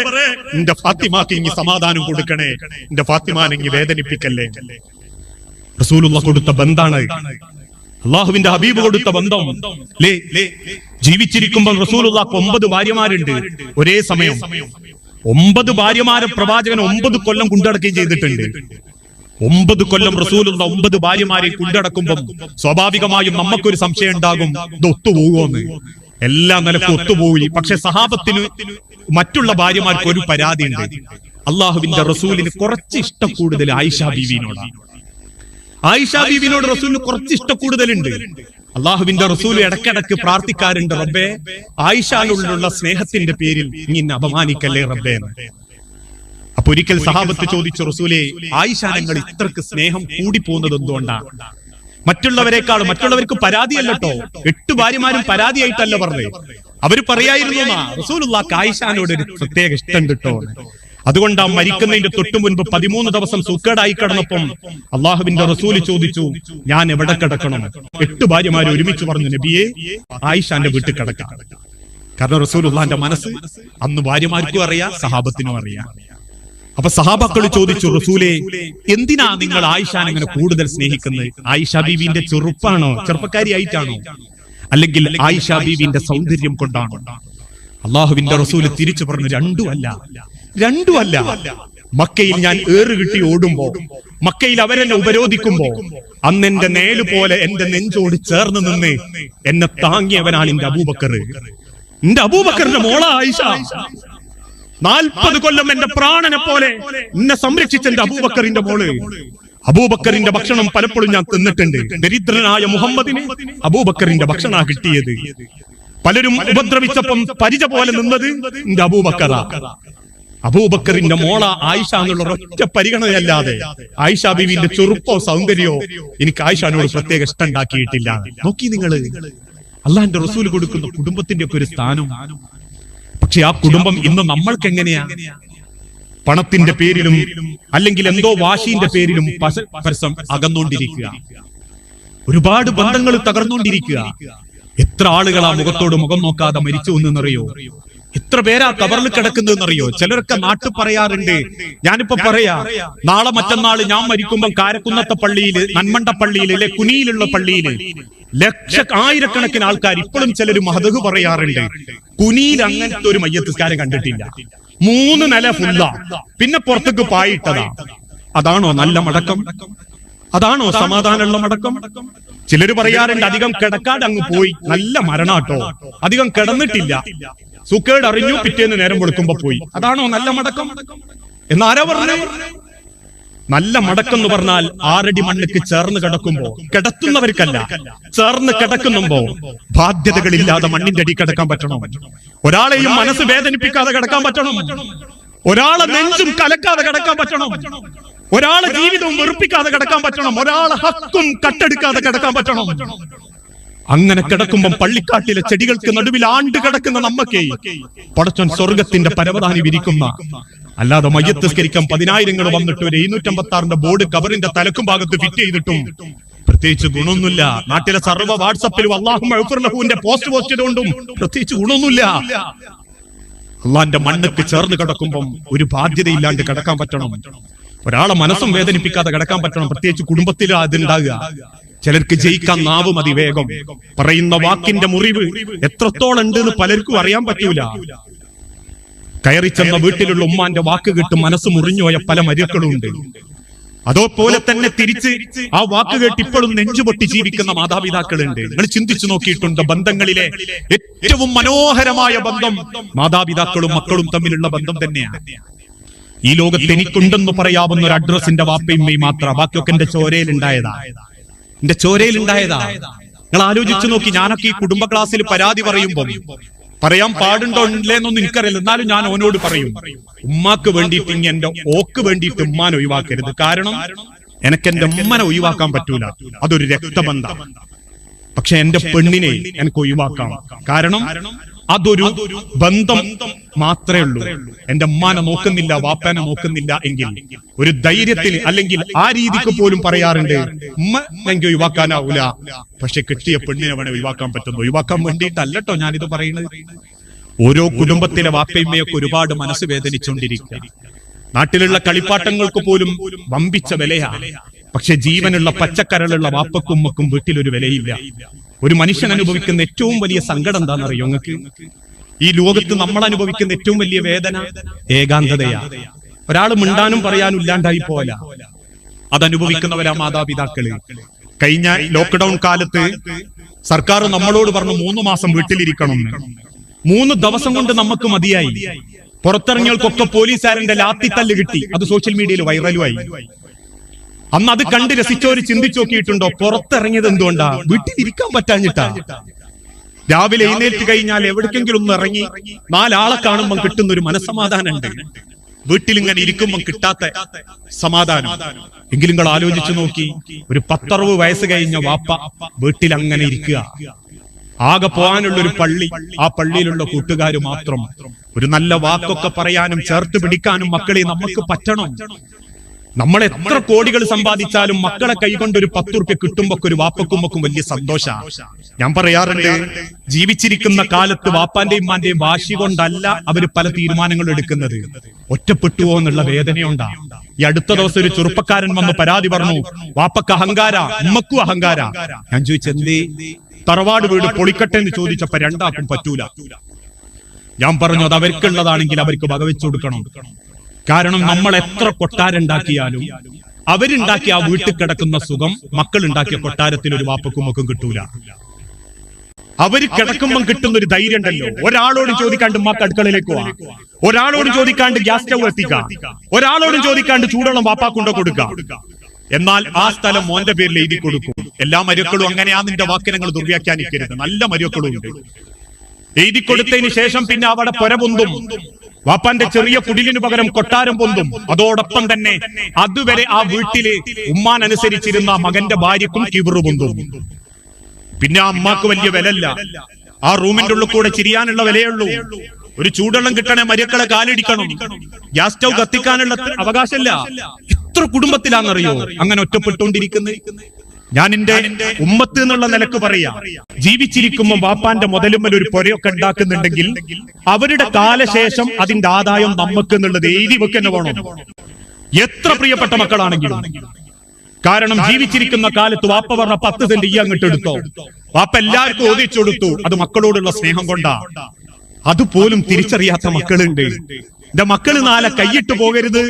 എന്റെ ഫാത്തിമാക്ക് ഇനി സമാധാനം കൊടുക്കണേ. എന്റെ ഫാത്തിമാനെങ്കി വേദനിപ്പിക്കല്ലേ റസൂലുള്ള കൊടുത്ത ബന്ധാണ്. അള്ളാഹുവിന്റെ ഹബീബ് കൊടുത്ത ബന്ധം. ജീവിച്ചിരിക്കുമ്പോൾ റസൂലുള്ളാക്ക് ഒമ്പത് ഭാര്യമാരുണ്ട്. ഒരേ സമയം. ഒമ്പത് ഭാര്യമാരെ പ്രവാചകൻ ഒമ്പത് കൊല്ലം കൊണ്ടടക്കുകയും ചെയ്തിട്ടുണ്ട്. ഒമ്പത് കൊല്ലം റസൂലുള്ള ഒമ്പത് ഭാര്യമാരെ കൊണ്ടടക്കുമ്പോൾ സ്വാഭാവികമായും നമുക്കൊരു സംശയം ഉണ്ടാകും. ഇത് ഒത്തുപോകുമെന്ന് എല്ലാ നിലക്കും ഒത്തുപോയി പക്ഷെ സഹാബത്തിന് മറ്റുള്ള ഭാര്യമാർക്ക് ഒരു പരാതി ഉണ്ട് അള്ളാഹുവിന്റെ റസൂലിന് കുറച്ച് ഇഷ്ടം കൂടുതൽ ആയിഷ ബീവിനോട് ആയിഷ ബീവിനോട് റസൂലിന് കുറച്ച് ഇഷ്ടം കൂടുതലുണ്ട്. അള്ളാഹുവിന്റെ റസൂൽ ഇടക്കിടക്ക് പ്രാർത്ഥിക്കാറുണ്ട് റബ്ബേ ആയിഷാനുള്ള സ്നേഹത്തിന്റെ പേരിൽ നീ എന്നെ അപമാനിക്കല്ലേ റബ്ബേ. അപ്പൊ ഒരിക്കൽ സഹാബത്ത് ചോദിച്ചു റസൂലെ ആയിഷ ഞങ്ങൾ ഇത്രക്ക് സ്നേഹം കൂടി പോകുന്നത് എന്തുകൊണ്ടാണ്? മറ്റുള്ളവരെക്കാൾ മറ്റുള്ളവർക്ക് പരാതിയല്ലട്ടോ എട്ട് ഭാര്യമാരും പരാതിയായിട്ടല്ല പറഞ്ഞേ അവർ പറയായിരുന്നു ആയിഷാനോട് ഒരു പ്രത്യേക ഇഷ്ടം കിട്ടോ അതുകൊണ്ട് ആ മരിക്കുന്നതിന്റെ തൊട്ടു മുൻപ് പതിമൂന്ന് ദിവസം സുക്കേടായി കിടന്നപ്പം അള്ളാഹുവിന്റെ റസൂൽ ചോദിച്ചു ഞാൻ എവിടെ കിടക്കണം? എട്ട് ഭാര്യമാര് ഒരുമിച്ച് പറഞ്ഞു നബിയെ ആയിഷാന്റെ വീട്ടിൽ കിടക്കാം. കാരണം റസൂലുള്ളാന്റെ മനസ്സ് അന്ന് ഭാര്യമാർക്കും അറിയാം സഹാബത്തിനും അറിയാം. അപ്പൊ സഹാബാക്കൾ ചോദിച്ചു റസൂലെ എന്തിനാ നിങ്ങൾ ആയിഷാൻ ഇങ്ങനെ കൂടുതൽ സ്നേഹിക്കുന്നത്? ആയിഷ ബീവിന്റെ ചെറുപ്പാണോ? ചെറുപ്പക്കാരി ആയിട്ടാണോ? അല്ലെങ്കിൽ ആയിഷ ബീവിന്റെ സൗന്ദര്യം കൊണ്ടാണോ? അള്ളാഹുവിന്റെ റസൂൽ തിരിച്ചു പറഞ്ഞു രണ്ടുമല്ല രണ്ടുമല്ല. മക്കയിൽ ഞാൻ ഏറ് കിട്ടി ഓടുമ്പോ മക്കയിൽ അവരെന്നെ ഉപരോധിക്കുമ്പോ അന്ന് എന്റെ നേൽ പോലെ എന്റെ നെഞ്ചോട് ചേർന്ന് നിന്ന് എന്നെ താങ്ങിയവനാണ് എന്റെ അബൂബക്കർ. എന്റെ അബൂബക്കറിന്റെ മോള ആയിഷ. നാൽപ്പത് കൊല്ലം എന്റെ പ്രാണനെ പോലെ എന്നെ സംരക്ഷിച്ച എന്റെ അബൂബക്കറിന്റെ മോൾ. അബൂബക്കറിന്റെ ഭക്ഷണം പലപ്പോഴും ഞാൻ തിന്നിട്ടുണ്ട്. ദരിദ്രനായ മുഹമ്മദിന് അബൂബക്കറിന്റെ ഭക്ഷണ കിട്ടിയത്. പലരും ഉപദ്രവിച്ചപ്പം പരിച പോലെ നിന്നത് എന്റെ അബൂബക്കറ. അബൂബക്കറിന്റെ മോള ആയിഷ എന്നുള്ള ഒറ്റ പരിഗണനയല്ലാതെ ആയിഷ ബീവിന്റെ ചെറുപ്പോ സൗന്ദര്യമോ എനിക്ക് ആയിഷാനോട് പ്രത്യേക ഇഷ്ടം ഉണ്ടാക്കിയിട്ടില്ല. നോക്കി നിങ്ങൾ അള്ളാന്റെ റസൂൽ കൊടുക്കുന്ന കുടുംബത്തിന്റെ ഒക്കെ ഒരു സ്ഥാനം. പക്ഷെ ആ കുടുംബം ഇന്ന് നമ്മൾക്ക് എങ്ങനെയാ? പണത്തിന്റെ പേരിലും അല്ലെങ്കിൽ എന്തോ വാശിന്റെ പേരിലും പരസ്യം അകന്നുകൊണ്ടിരിക്കുക. ഒരുപാട് ബന്ധങ്ങൾ തകർന്നുകൊണ്ടിരിക്കുക. എത്ര ആളുകൾ ആ മുഖത്തോട് മുഖം നോക്കാതെ മരിച്ചു എന്നറിയോ? എത്ര പേരാ കവറിൽ കിടക്കുന്നതെന്നറിയോ ചിലരൊക്കെ നാട്ടിൽ പറയാറുണ്ട്. ഞാനിപ്പോ പറയാ. നാളെ മറ്റന്നാൾ ഞാൻ മരിക്കുമ്പോൾ കാരക്കുന്നത്തെ പള്ളിയിൽ നന്മണ്ട പള്ളിയിൽ അല്ലെ കുനിയിലുള്ള പള്ളിയിൽ ലക്ഷ ആയിരക്കണക്കിന് ആൾക്കാർ ഇപ്പോഴും ചിലർ മഹദഹ് പറയാറുണ്ട്. കുനിയിൽ അങ്ങനത്തെ ഒരു മയ്യത്തിസ്കാരം കണ്ടിട്ടില്ല. മൂന്ന് നില ഫുള്ള. പിന്നെ പുറത്തേക്ക് പായിട്ടതാ. അതാണോ നല്ല മടക്കം? അതാണോ സമാധാനമുള്ള മടക്കം? ചിലര് പറയാറുണ്ട് അധികം കിടക്കാതെ അങ്ങ് പോയി. നല്ല മരണാട്ടോ. അധികം കിടന്നിട്ടില്ല. സുക്കേട് അറിഞ്ഞു പിറ്റേന്ന് നേരം കൊടുക്കുമ്പോ പോയി. അതാണോ നല്ല മടക്കം? എന്നാരാ പറഞ്ഞു? നല്ല മടക്കം എന്ന് പറഞ്ഞാൽ ആറടി മണ്ണിക്ക് ചേർന്ന് കിടക്കുമ്പോ കിടത്തുന്നവർക്കല്ല ചേർന്ന് കിടക്കുന്നുമ്പോ ബാധ്യതകളില്ലാതെ മണ്ണിന്റെ അടി കിടക്കാൻ പറ്റണം? ഒരാളെയും മനസ്സ് വേദനിപ്പിക്കാതെ കിടക്കാൻ പറ്റണം? ഒരാളെ നെഞ്ചും കലക്കാതെ കിടക്കാൻ പറ്റണം? ഒരാളെ ജീവിതവും വെറുപ്പിക്കാതെ കിടക്കാൻ പറ്റണം? ഒരാളെ ഹക്കും കട്ടെടുക്കാതെ കിടക്കാൻ പറ്റണം? അങ്ങനെ കിടക്കുമ്പം പള്ളിക്കാട്ടിലെ ചെടികൾക്ക് നടുവിൽ ആണ്ട് കിടക്കുന്ന നമ്മക്കേ. പടച്ചോൻ സ്വർഗത്തിന്റെ പരവതാനി വിരിക്കുന്ന. അല്ലാതെ മയ്യത്തിസ്കരിക്കാൻ പതിനായിരങ്ങൾ വന്നിട്ട് ഒരു എഴുന്നൂറ്റമ്പത്തി ആറിന്റെ ബോർഡ് കവറിന്റെ തലക്കും ഭാഗത്ത് ഫിറ്റ് ചെയ്തിട്ടും. പ്രത്യേകിച്ച് ഗുണമൊന്നുമില്ല. നാട്ടിലെ സർവ വാട്സപ്പിലും അള്ളാഹുന്റെ പോസ്റ്റ് പോസ്റ്റ് ചെയ്തുകൊണ്ടും പ്രത്യേകിച്ച് ഗുണമൊന്നുമില്ല. അള്ളാന്റെ മണ്ണക്ക് ചേർന്ന് കിടക്കുമ്പം ഒരു ബാധ്യതയില്ലാണ്ട് കിടക്കാൻ പറ്റണം. ഒരാളെ മനസ്സും വേദനിപ്പിക്കാതെ കിടക്കാൻ പറ്റണം. പ്രത്യേകിച്ച് കുടുംബത്തിൽ അതുണ്ടാകുക ചിലർക്ക് ജയിക്കാൻ നാവ് മതി വേഗം പറയുന്ന വാക്കിന്റെ മുറിവ് എത്രത്തോളം ഉണ്ട് എന്ന് പലർക്കും അറിയാൻ പറ്റൂല. കയറി ചെന്ന വീട്ടിലുള്ള ഉമ്മാന്റെ വാക്ക് കേട്ട് മനസ്സ് മുറിഞ്ഞുപോയ പല മരുക്കളും ഉണ്ട് അതോപോലെ തന്നെ തിരിച്ച് ആ വാക്ക് കേട്ട് ഇപ്പോഴും നെഞ്ചുപൊട്ടി ജീവിക്കുന്ന മാതാപിതാക്കളുണ്ട്. നിങ്ങൾ ചിന്തിച്ചു നോക്കിയിട്ടുണ്ട് ബന്ധങ്ങളിലെ ഏറ്റവും മനോഹരമായ ബന്ധം മാതാപിതാക്കളും മക്കളും തമ്മിലുള്ള ബന്ധം തന്നെയാണ്. ഈ ലോകത്ത് എനിക്കുണ്ടെന്ന് പറയാവുന്ന ഒരു അഡ്രസ്സിന്റെ വാപ്പയും മാത്രം ബാക്കിയൊക്കെ എന്റെ ചോരയിൽ ഉണ്ടായതാ എന്റെ ചോരയിൽ ഉണ്ടായതാ നിങ്ങൾ ആലോചിച്ചു നോക്കി ഞാനൊക്കെ ഈ കുടുംബ ക്ലാസ്സിൽ പരാതി പറയുമ്പോൾ പറയാൻ പാടുണ്ടോ ഇല്ലേന്നൊന്നും എനിക്കറിയില്ല. എന്നാലും ഞാൻ ഓനോട് പറയും ഉമ്മാക്ക് വേണ്ടിയിട്ട് ഇനി എന്റെ ഓക്ക് വേണ്ടിയിട്ട് ഉമ്മാനെ ഒഴിവാക്കരുത്. കാരണം എനിക്ക് എന്റെ ഉമ്മനെ ഒഴിവാക്കാൻ പറ്റൂല. അതൊരു രക്തബന്ധം. പക്ഷെ എന്റെ പെണ്ണിനെ എനിക്ക് ഒഴിവാക്കാം. കാരണം അതൊരു ബന്ധം മാത്രമേ ഉള്ളൂ. എന്റെ ഉമ്മാനെ നോക്കുന്നില്ല വാപ്പാനെ നോക്കുന്നില്ല എങ്കിൽ ഒരു ധൈര്യത്തിൽ അല്ലെങ്കിൽ ആ രീതിക്ക് പോലും പറയാറുണ്ട് ഉമ്മ എനിക്ക് ഒഴിവാക്കാനാവൂല. പക്ഷെ കിട്ടിയ പെണ്ണിനെ വേണേ ഒഴിവാക്കാൻ പറ്റുന്നു. ഒഴിവാക്കാൻ വേണ്ടിയിട്ടല്ലട്ടോ ഞാനിത് പറയുന്നത്. ഓരോ കുടുംബത്തിലെ വാപ്പയമ്മയൊക്കെ ഒരുപാട് മനസ്സ് വേദനിച്ചുകൊണ്ടിരിക്കുക നാട്ടിലുള്ള കളിപ്പാട്ടങ്ങൾക്ക് പോലും വമ്പിച്ച വിലയാണ് പക്ഷെ ജീവനുള്ള പച്ചക്കരളുള്ള വാപ്പക്കും ഉമ്മക്കും വീട്ടിലൊരു വിലയില്ല. ഒരു മനുഷ്യൻ അനുഭവിക്കുന്ന ഏറ്റവും വലിയ സങ്കടം എന്താണെന്നറിയോ നിങ്ങൾക്ക്? ഈ ലോകത്ത് നമ്മൾ അനുഭവിക്കുന്ന ഏറ്റവും വലിയ വേദന ഏകാന്തതയാ. ഒരാൾ മിണ്ടാനും പറയാനും ഇല്ലാണ്ടായി പോല അതനുഭവിക്കുന്നവരാ മാതാപിതാക്കൾ. കഴിഞ്ഞ ലോക്ക്ഡൌൺ കാലത്ത് സർക്കാർ നമ്മളോട് പറഞ്ഞു മൂന്ന് മാസം വീട്ടിലിരിക്കണം. മൂന്ന് ദിവസം കൊണ്ട് നമുക്ക് മതിയായി. പുറത്തിറങ്ങിയവർക്കൊക്കെ പോലീസുകാരന്റെ ലാത്തിത്തല്ല് കിട്ടി. അത് സോഷ്യൽ മീഡിയയിൽ വൈറലുമായി. അന്ന് അത് കണ്ട് രസിച്ചോര് ചിന്തിച്ചു നോക്കിയിട്ടുണ്ടോ? പുറത്തിറങ്ങിയത് എന്തുകൊണ്ടാ? വീട്ടിലിരിക്കാൻ പറ്റാഞ്ഞിട്ടാ? രാവിലെ എഴുന്നേറ്റ് കഴിഞ്ഞാൽ എവിടേക്കെങ്കിലും ഒന്ന് ഇറങ്ങി നാലാളെ കാണുമ്പോൾ കിട്ടുന്ന ഒരു മനസ്സമാധാനം ഉണ്ട് വീട്ടിൽ ഇങ്ങനെ ഇരിക്കുമ്പോൾ കിട്ടാത്ത സമാധാനം. എങ്കിലും നിങ്ങൾ ആലോചിച്ചു നോക്കി ഒരു പത്തറുപത് വയസ്സ് കഴിഞ്ഞ വാപ്പ വീട്ടിൽ അങ്ങനെ ഇരിക്കുക. ആകെ പോകാനുള്ള ഒരു പള്ളി ആ പള്ളിയിലുള്ള കൂട്ടുകാർ മാത്രം. ഒരു നല്ല വാക്കൊക്കെ പറയാനും ചേർത്ത് പിടിക്കാനും മക്കളെ നമുക്ക് പറ്റണം. നമ്മൾ എത്ര കോടികൾ സമ്പാദിച്ചാലും മക്കളെ കൈകൊണ്ട് ഒരു പത്ത് റുപ്യ കിട്ടുമ്പോ ഒരു വാപ്പക്കുമ്പക്കും വലിയ സന്തോഷ. ഞാൻ പറയാറുണ്ട് ജീവിച്ചിരിക്കുന്ന കാലത്ത് വാപ്പാന്റെയും മാന്റെയും വാശി കൊണ്ടല്ല അവർ പല തീരുമാനങ്ങളും എടുക്കുന്നത്. ഒറ്റപ്പെട്ടുവോ എന്നുള്ള വേദനയുണ്ടാ. ഈ അടുത്ത ദിവസം ഒരു ചെറുപ്പക്കാരൻ വന്ന് പരാതി പറഞ്ഞു വാപ്പക്ക് അഹങ്കാര ഉമ്മക്കും അഹങ്കാര. ഞാൻ ചോദിച്ചെന്തേ തറവാട് വീട് പൊളിക്കട്ടെ എന്ന് ചോദിച്ചപ്പോ രണ്ടാക്കും പറ്റൂല. ഞാൻ പറഞ്ഞു അത് അവർക്കുള്ളതാണെങ്കിൽ അവർക്ക് വകവെച്ചു കൊടുക്കണം. കാരണം നമ്മൾ എത്ര കൊട്ടാരുണ്ടാക്കിയാലും അവരുണ്ടാക്കിയ ആ വീട്ടിൽ കിടക്കുന്ന സുഖം മക്കൾ ഉണ്ടാക്കിയ കൊട്ടാരത്തിൽ ഒരു വാപ്പക്കും മക്കും കിട്ടൂല. അവർ കിടക്കുമ്പം കിട്ടുന്ന ഒരു ധൈര്യം ഉണ്ടല്ലോ. ഒരാളോട് ചോദിക്കാണ്ട് ഉമ്മാക്ക് അടുക്കളയിലേക്ക് പോവാ. ഒരാളോട് ചോദിക്കാണ്ട് ഗ്യാസ് സ്റ്റൗ എത്തിക്കാം. ഒരാളോട് ചോദിക്കാണ്ട് ചൂടോളം വാപ്പാക്കുണ്ടോ കൊടുക്കാം. എന്നാൽ ആ സ്ഥലം മോന്റെ പേരിൽ എഴുതി കൊടുക്കും. എല്ലാ മരുക്കളും അങ്ങനെയാ നിന്റെ വാക്കിനങ്ങൾ ദുർവ്യാഖ്യാനിക്കരുത്. നല്ല മരുക്കളും ഉണ്ട്. എഴുതി കൊടുത്തതിന് ശേഷം പിന്നെ അവിടെ പൊര പൊന്തും. വാപ്പാന്റെ ചെറിയ കുടിലിന് പകരം കൊട്ടാരം പൊന്തും. അതോടൊപ്പം തന്നെ അതുവരെ ആ വീട്ടിൽ ഉമ്മാൻ അനുസരിച്ചിരുന്ന മകന്റെ ഭാര്യക്കും കിവറു പൊന്തും. പിന്നെ ആ അമ്മാക്ക് വലിയ വിലല്ല ആ റൂമിന്റെ ഉള്ളിൽ കൂടെ ചിരിയാനുള്ള വിലയുള്ളൂ ഒരു ചൂടെള്ളം കിട്ടണേ മരിയക്കളെ കാലിടിക്കണം. ഗ്യാസ് സ്റ്റൗ കത്തിക്കാനുള്ള അവകാശമില്ല. ഇത്ര കുടുംബത്തിലാണെന്നറിയോ? അങ്ങനെ ഒറ്റപ്പെട്ടുകൊണ്ടിരിക്കുന്നത് ഞാൻ എന്റെ ഉമ്മത്ത് എന്നുള്ള നിലയ്ക്ക് പറയാ. ജീവിച്ചിരിക്കുമ്പോൾ വാപ്പാന്റെ മുതലുമ്മൽ ഒരു പൊരയൊക്കെ ഉണ്ടാക്കുന്നുണ്ടെങ്കിൽ അവരുടെ കാലശേഷം അതിന്റെ ആദായം നമുക്ക് എന്നുള്ളത് എഴുതി വെക്കന്നെ വേണം എത്ര പ്രിയപ്പെട്ട മക്കളാണെങ്കിലും. കാരണം ജീവിച്ചിരിക്കുന്ന കാലത്ത് വാപ്പ പറഞ്ഞ പത്ത് സെന്റ് ഈ അങ്ങോട്ട് എടുത്തോ? വാപ്പ എല്ലാവർക്കും ഓദിച്ചെടുത്തു അത് മക്കളോടുള്ള സ്നേഹം കൊണ്ടാ. അതുപോലും തിരിച്ചറിയാത്ത മക്കളുണ്ട്. എന്റെ മക്കൾ നാളെ കൈയിട്ട് പോകരുത്.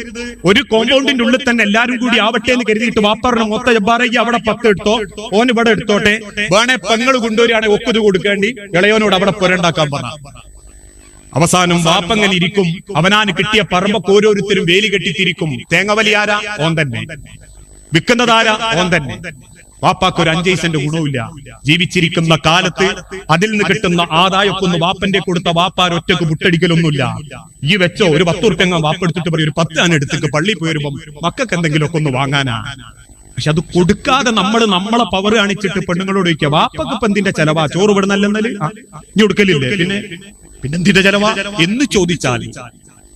ഒരു കോമ്പൗണ്ടിന്റെ ഉള്ളിൽ തന്നെ എല്ലാരും കൂടി ആവട്ടെ എന്ന് കരുതിയിട്ട് വാപ്പറിന് മൊത്ത ജബ്ബാറയ്ക്ക് അവിടെ പത്ത് എടുത്തോ ഓൻ ഇവിടെ എടുത്തോട്ടെ. വേണേ പെങ്ങൾ കൊണ്ടുവരികയാണെങ്കിൽ ഒക്കുത് കൊടുക്കേണ്ടി. ഇളയോനോട് അവിടെ പുരണ്ടാക്കാൻ പറ. അവസാനം വാപ്പങ്ങൻ ഇരിക്കും. അവനാന് കിട്ടിയ പറമ്പൊക്കെ ഓരോരുത്തരും വേലി കെട്ടിത്തിരിക്കും തേങ്ങവലിയാരാ ഓൻ തന്നെ. വിൽക്കുന്നതാരാ ഓൻ തന്നെ. വാപ്പാക്ക് ഒരു അഞ്ചൈസന്റെ ഗുണവുമില്ല. ജീവിച്ചിരിക്കുന്ന കാലത്ത് അതിൽ നിന്ന് കിട്ടുന്ന ആദായമൊക്കെ വാപ്പന്റെ കൊടുത്ത വാപ്പാർ ഒറ്റയ്ക്ക് മുട്ടടിക്കലൊന്നുമില്ല. ഈ വെച്ചോ ഒരു പത്ത് ഉറുപ്പ്യങ്ങ വാപ്പെടുത്തിട്ട് പറയും ഒരു പത്ത് ആന എടുത്തേക്ക് പള്ളി പോയിരുമ്പം മക്കൾക്ക് എന്തെങ്കിലുമൊക്കെ ഒന്ന് വാങ്ങാനാ. പക്ഷെ അത് കൊടുക്കാതെ നമ്മൾ നമ്മളെ പവർ കാണിച്ചിട്ട് പെണ്ണുങ്ങളോട് ചോദിക്കുക വാപ്പക്ക് ഇപ്പൊ എന്തിന്റെ ചെലവാ? ചോറ് ഇവിടെ നല്ലെന്നൽ ഇനി കൊടുക്കലില്ലേ? പിന്നെ? പിന്നെന്തിന്റെ ചെലവാ? എന്ന് ചോദിച്ചാൽ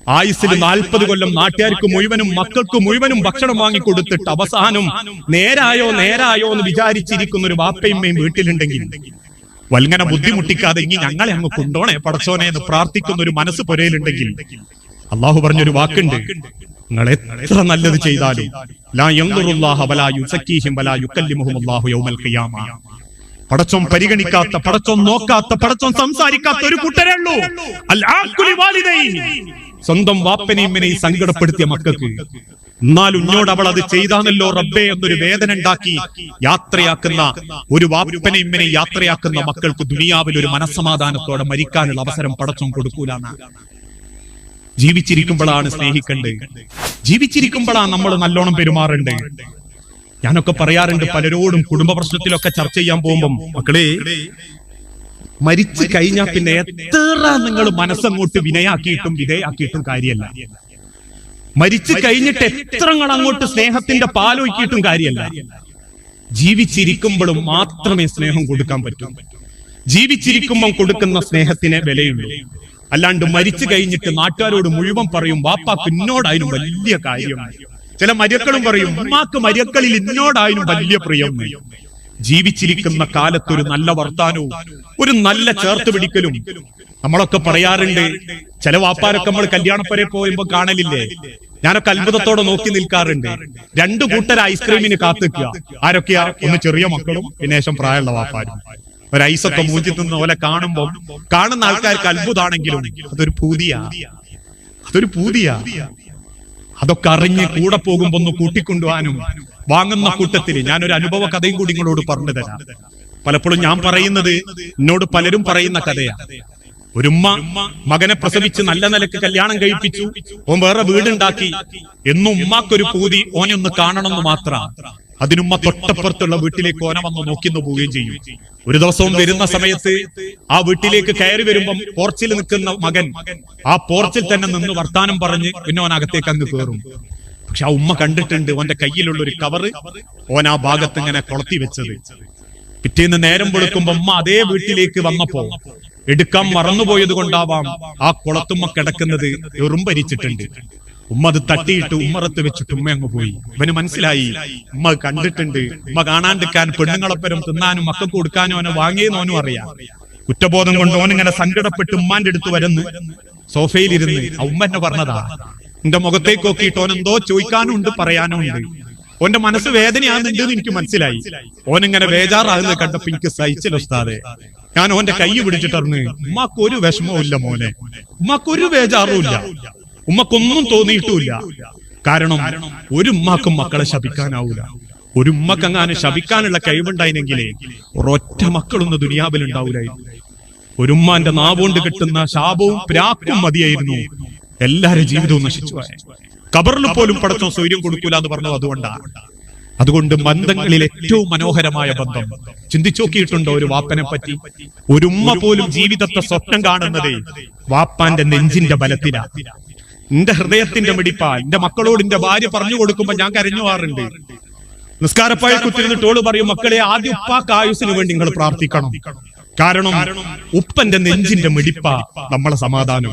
ആയുസിൽ നാൽപ്പത് കൊല്ലം നാട്ടുകാർക്ക് മുഴുവനും മക്കൾക്ക് മുഴുവനും ഭക്ഷണം വാങ്ങിക്കൊടുത്തിട്ട് അവസാനം നേരായോ നേരായോ എന്ന് വിചാരിച്ചിരിക്കുന്ന ഒരു വാപ്പയമ്മയും വീട്ടിലുണ്ടെങ്കിൽ വൽങ്ങനെ ബുദ്ധിമുട്ടിക്കാതെ ഇനി ഞങ്ങളെ അങ്ങ് കൊണ്ടോണേ പടച്ചോനെ എന്ന് പ്രാർത്ഥിക്കുന്ന ഒരു മനസ്സ് പുരയിലുണ്ടെങ്കിൽ അള്ളാഹു പറഞ്ഞൊരു വാക്കുണ്ട്. നിങ്ങൾ എത്ര നല്ലത് ചെയ്താലും പടച്ചോൻ പരിഗണിക്കാത്ത പടച്ചോം നോക്കാത്ത പടച്ചോം സംസാരിക്കാത്ത ഒരു കൂട്ടരേ ഉള്ളൂ. സ്വന്തം വാപ്പനെയും സങ്കടപ്പെടുത്തിയ മക്കൾക്ക്. എന്നാലും ഉന്നോട് അവൾ അത് ചെയ്താണല്ലോ റബ്ബേ എന്നൊരു വേദന ഉണ്ടാക്കി യാത്രയാക്കുന്ന ഒരു വാപ്പനെ ഇമ്മനെ യാത്രയാക്കുന്ന മക്കൾക്ക് ദുനിയാവിൽ ഒരു മനസ്സമാധാനത്തോടെ മരിക്കാനുള്ള അവസരം പടച്ചും കൊടുക്കൂലാണ് ജീവിച്ചിരിക്കുമ്പോഴാണ് സ്നേഹിക്കേണ്ടത് ജീവിച്ചിരിക്കുമ്പോഴാണ് നമ്മൾ നല്ലോണം പെരുമാറേണ്ടത് ഞാനൊക്കെ പറയാറുണ്ട് പലരോടും കുടുംബ പ്രശ്നത്തിലൊക്കെ ചർച്ച ചെയ്യാൻ പോകുമ്പോൾ മക്കളെ മരിച്ചു കഴിഞ്ഞാൽ പിന്നെ എത്ര നിങ്ങൾ മനസ്സങ്ങോട്ട് വിനയാക്കിയിട്ടും വിധേയാക്കിയിട്ടും കാര്യമല്ല. മരിച്ചു കഴിഞ്ഞിട്ട് എത്ര നിങ്ങൾ അങ്ങോട്ട് സ്നേഹത്തിന്റെ പാലൊഴുക്കിയിട്ടും കാര്യമല്ല. ജീവിച്ചിരിക്കുമ്പോഴും മാത്രമേ സ്നേഹം കൊടുക്കാൻ പറ്റൂ. ജീവിച്ചിരിക്കുമ്പം കൊടുക്കുന്ന സ്നേഹത്തിന് വിലയുള്ളൂ. അല്ലാണ്ട് മരിച്ചു കഴിഞ്ഞിട്ട് നാട്ടുകാരോട് മുഴുവൻ പറയും വാപ്പാക്ക് ഇന്നോടായാലും വലിയ കാര്യം. ചില മര്യക്കളും പറയും ഉമ്മാക്ക് മര്യക്കളിൽ ഇന്നോടായാലും വലിയ പ്രിയം ജീവിച്ചിരിക്കുന്ന കാലത്തൊരു നല്ല വർത്താനവും ഒരു നല്ല ചേർത്ത് പിടിക്കലും നമ്മളൊക്കെ പറയാറുണ്ട് ചില വാപ്പാരൊക്കെ നമ്മൾ കല്യാണപ്പരെ പോയുമ്പോ കാണലില്ലേ? ഞാനൊക്കെ അത്ഭുതത്തോടെ നോക്കി നിൽക്കാറുണ്ട്. രണ്ടു കൂട്ടർ ഐസ്ക്രീമിന് കാത്തിക്കുക. ആരൊക്കെയാ? ഒന്ന് ചെറിയ മക്കളും പിന്നെ പ്രായമുള്ള വാപ്പാരും. ഒരു ഐസൊക്കെ മൂഞ്ചി തിന്ന പോലെ കാണുമ്പോൾ കാണുന്ന ആൾക്കാർക്ക് അത്ഭുതമാണെങ്കിലും അതൊരു പൂതിയാ. അതൊരു പൂതിയാ. അതൊക്കെ അറിഞ്ഞ് കൂടെ പോകുമ്പോ ഒന്ന് കൂട്ടിക്കൊണ്ടുപോകാനും വാങ്ങുന്ന കൂട്ടത്തിൽ ഞാനൊരു അനുഭവ കഥയും കൂടി നിങ്ങളോട് പറഞ്ഞു തരാം. പലപ്പോഴും ഞാൻ പറയുന്നത് എന്നോട് പലരും പറയുന്ന കഥയാണ് ഒരുമ്മ മകനെ പ്രസവിച്ച് നല്ല നിലയ്ക്ക് കല്യാണം കഴിപ്പിച്ചു. ഓൻ വേറെ വീടുണ്ടാക്കി. എന്നും ഉമ്മാക്കൊരു പൂതി ഓനെ ഒന്ന് കാണണമെന്ന് മാത്രം. അതിനുമ്മ തൊട്ടപ്പുറത്തുള്ള വീട്ടിലേക്ക് ഓന വന്ന് നോക്കിന്ന് പോവുകയും ചെയ്യും. ഒരു ദിവസവും വരുന്ന സമയത്ത് ആ വീട്ടിലേക്ക് കയറി വരുമ്പം പോർച്ചിൽ നിൽക്കുന്ന മകൻ ആ പോർച്ചിൽ തന്നെ നിന്ന് വർത്താനം പറഞ്ഞ് പിന്നെ ഓനകത്തേക്ക് അങ്ങ് കയറും പക്ഷെ ആ ഉമ്മ കണ്ടിട്ടുണ്ട് ഓന്റെ കയ്യിലുള്ള ഒരു കവറ് ഓൻ ആ ഭാഗത്ത് ഇങ്ങനെ കൊളത്തി വെച്ചത്. പിറ്റേന്ന് നേരം വെളുക്കുമ്പോ ഉമ്മ അതേ വീട്ടിലേക്ക് വന്നപ്പോ എടുക്കാൻ മറന്നുപോയത് കൊണ്ടാവാം ആ കുളത്തുമ്മ കിടക്കുന്നത് എറുമ്പരിച്ചിട്ടുണ്ട് ഉമ്മ അത് തട്ടിയിട്ട് ഉമ്മറത്ത് വെച്ചിട്ട് ഉമ്മ അങ്ങ് പോയി. ഇവന് മനസ്സിലായി. ഉമ്മ കണ്ടിട്ടുണ്ട്. ഉമ്മ കാണാണ്ടിരിക്കാൻ പെണ്ണുങ്ങളൊപ്പരം തിന്നാനും മക്കൾക്ക് കൊടുക്കാനും അവനെ വാങ്ങിയെന്നോനും അറിയാം. കുറ്റബോധം കൊണ്ട് ഓനിങ്ങനെ സങ്കടപ്പെട്ട് ഉമ്മാന്റെ അടുത്ത് വരുന്നു സോഫയിലിരുന്ന് ആ ഉമ്മ എന്നെ പറഞ്ഞതാ എന്റെ മുഖത്തേക്ക് നോക്കിയിട്ട് ഓൻ എന്തോ ചോദിക്കാനും ഉണ്ട് പറയാനും ഉണ്ട് ഓന്റെ മനസ്സ് വേദനയാണെന്നുണ്ട് എന്ന് എനിക്ക് മനസ്സിലായി. ഓനിങ്ങനെ ബേജാറാകുന്നത് കണ്ടപ്പോ എനിക്ക് സഹിച്ചില്ല ഉസ്താദെ. ഞാൻ ഓന്റെ കൈ പിടിച്ചിട്ടറിഞ്ഞ് ഉമ്മക്ക് ഒരു വിഷമവും ഇല്ല മോനെ. ഉമ്മക്ക് ഒരു ബേജാറും ഇല്ല. ഉമ്മക്കൊന്നും തോന്നിയിട്ടില്ല കാരണം ഒരു ഉമ്മാക്കും മക്കളെ ശപിക്കാനാവൂല. ഒരു ഉമ്മക്കങ്ങാനും ശപിക്കാനുള്ള കഴിവുണ്ടായിരുന്നെങ്കിലേ ഒരൊറ്റ മക്കളൊന്നും ദുനിയാവിൽ ഒരു ഉമ്മാന്റെ നാവുകൊണ്ട് കിട്ടുന്ന ശാപവും പ്രാക്കും മതിയായിരുന്നു. എല്ലാരും ജീവിതവും നശിച്ചു കബറിൽ പോലും പടച്ചോ സൗര്യം കൊടുക്കൂല എന്ന് പറഞ്ഞത് അതുകൊണ്ടാണ്. അതുകൊണ്ട് ബന്ധങ്ങളിൽ ഏറ്റവും മനോഹരമായ ബന്ധം. ചിന്തിച്ചു നോക്കിയിട്ടുണ്ടോ ഒരു വാപ്പനെ പറ്റി? ഒരു ഉമ്മ പോലും ജീവിതത്തെ സ്വപ്നം കാണുന്നത് വാപ്പാന്റെ നെഞ്ചിന്റെ ബലത്തിലാ. എന്റെ ഹൃദയത്തിന്റെ മിടിപ്പാ. എന്റെ മക്കളോട് എന്റെ ഭാര്യ പറഞ്ഞു കൊടുക്കുമ്പോ ഞാൻ കരഞ്ഞു പോകാറുണ്ട്. നിസ്കാരപ്പായ കുത്തിരുന്ന് ടോൾ പറയും മക്കളെ ആദ്യം ഉപ്പാക്ക് ആയുസിന് വേണ്ടി നിങ്ങൾ പ്രാർത്ഥിക്കണം. കാരണം ഉപ്പന്റെ നെഞ്ചിന്റെ മിടിപ്പ. നമ്മളെ സമാധാനം.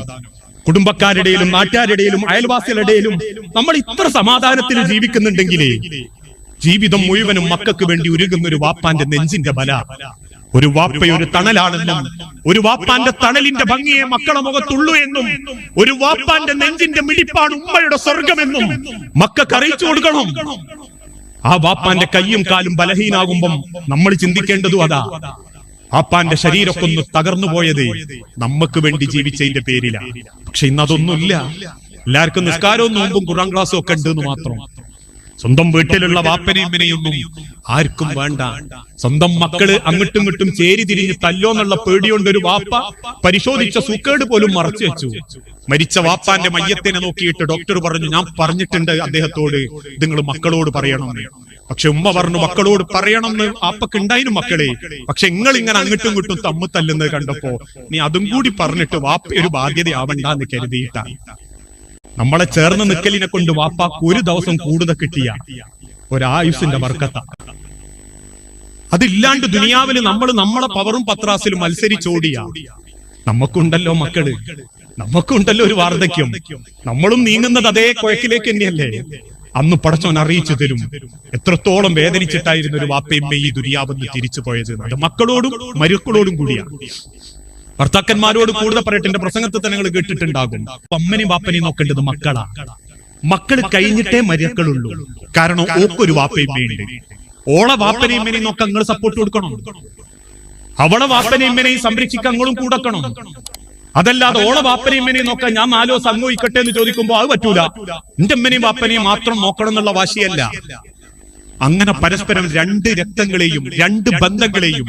കുടുംബക്കാരുടെയിലും നാട്ടുകാരുടെയിലും അയൽവാസികളുടെയിലും നമ്മൾ ഇത്ര സമാധാനത്തിൽ ജീവിക്കുന്നുണ്ടെങ്കിലേ ജീവിതം മുഴുവനും മക്കൾക്ക് വേണ്ടി ഉരുകുന്ന ഒരു വാപ്പാന്റെ നെഞ്ചിന്റെ ബല. ഒരു വാപ്പ ഒരു തണലാണെന്നും ഒരു വാപ്പാന്റെ തണലിന്റെ ഭംഗിയെ മക്കളെ മുഖത്തുള്ളൂ എന്നും ഒരു വാപ്പാന്റെ നെഞ്ചിന്റെ മിടിപ്പാണ് ഉമ്മയുടെ സ്വർഗമെന്നും മക്കൾക്ക് അറിയിച്ചു കൊടുക്കണം. ആ വാപ്പാന്റെ കയ്യും കാലും ബലഹീനാകുമ്പം നമ്മൾ ചിന്തിക്കേണ്ടതും അതാ. വാപ്പാന്റെ ശരീരമൊക്കെ ഒന്ന് തകർന്നു പോയത് നമുക്ക് വേണ്ടി ജീവിച്ചതിന്റെ പേരില. പക്ഷെ ഇന്ന് അതൊന്നുമില്ല എല്ലാവർക്കും നിസ്കാരവും നോമ്പും ഖുറാൻ ക്ലാസ്സും ഒക്കെ ഉണ്ട് എന്ന് മാത്രം. സ്വന്തം വീട്ടിലുള്ള വാപ്പനെയും ഇമ്മനെയൊന്നും ആർക്കും വേണ്ട. സ്വന്തം മക്കൾ അങ്ങോട്ടും ഇങ്ങോട്ടും ചേരി തിരിഞ്ഞ് തല്ലോ എന്നുള്ള പേടിയോണ്ട് ഒരു വാപ്പ പരിശോധിച്ച സൂക്കേട് പോലും മറച്ചു വെച്ചു. മരിച്ച വാപ്പാന്റെ മയ്യത്തിനെ നോക്കിയിട്ട് ഡോക്ടർ പറഞ്ഞു ഞാൻ പറഞ്ഞിട്ടുണ്ട് അദ്ദേഹത്തോട് നിങ്ങൾ മക്കളോട് പറയണം പക്ഷെ ഉമ്മ പറഞ്ഞു മക്കളോട് പറയണമെന്ന് ആപ്പക്ക് ഉണ്ടായിരുന്നു മക്കളെ. പക്ഷെ നിങ്ങൾ ഇങ്ങനെ അങ്ങോട്ടും ഇങ്ങോട്ടും തമ്മു തല്ലുന്നത് കണ്ടപ്പോ നീ അതും കൂടി പറഞ്ഞിട്ട് വാപ്പ ഒരു ബാധ്യതയാവണ്ടെന്ന് കരുതിയിട്ടാണ് നമ്മളെ ചേർന്ന് നിക്കലിനെ കൊണ്ട് വാപ്പാക്ക് ഒരു ദിവസം കൂടുതൽ കിട്ടിയ ഒരായുസിന്റെ വർക്കത്ത. അതില്ലാണ്ട് ദുനിയാവിൽ നമ്മൾ നമ്മളെ പവറും പത്രാസിലും മത്സരിച്ചോടിയ. നമുക്കുണ്ടല്ലോ മക്കൾ. നമുക്കുണ്ടല്ലോ ഒരു വാർദ്ധക്യം. നമ്മളും നീങ്ങുന്നത് അതേ കുഴക്കിലേക്ക് തന്നെയല്ലേ? അന്ന് പടച്ചോൻ അറിയിച്ചു തരും. എത്രത്തോളം വേദനിച്ചിട്ടായിരുന്നു ഒരു വാപ്പയമ്മ ഈ ദുരിയാവെന്ന് തിരിച്ചു പോയത്. മക്കളോടും മരുക്കളോടും കൂടിയാണ് ഭർത്താക്കന്മാരോട് കൂടുതൽ പറയട്ടെ എന്റെ പ്രസംഗത്തിൽ തന്നെ നിങ്ങൾ കേട്ടിട്ടുണ്ടാകും. അമ്മനെയും വാപ്പനെയും നോക്കേണ്ടത് മക്കളാ. മക്കൾ കഴിഞ്ഞിട്ടേ മരുക്കളുള്ളൂ കാരണം ഓക്കൊരു വേണ്ടി. ഓളെ വാപ്പനെയും ഇമ്മനെയും നോക്കാൻ നിങ്ങൾ സപ്പോർട്ട് കൊടുക്കണം. അവളെ വാപ്പനെയും ഇമ്മനെയും സംരക്ഷിക്കാൻ നിങ്ങളും കൂടക്കണം. അതല്ലാതെ ഓളെ വാപ്പനെയും ഇമ്മനെയും നോക്കാൻ ഞാൻ നാലോ സംഭവിക്കട്ടെ എന്ന് ചോദിക്കുമ്പോൾ അത് പറ്റൂല. എന്റെ അമ്മനെയും വാപ്പനെയും മാത്രം നോക്കണം എന്നുള്ള വാശിയല്ല. അങ്ങനെ പരസ്പരം രണ്ട് രക്തങ്ങളെയും രണ്ട് ബന്ധങ്ങളെയും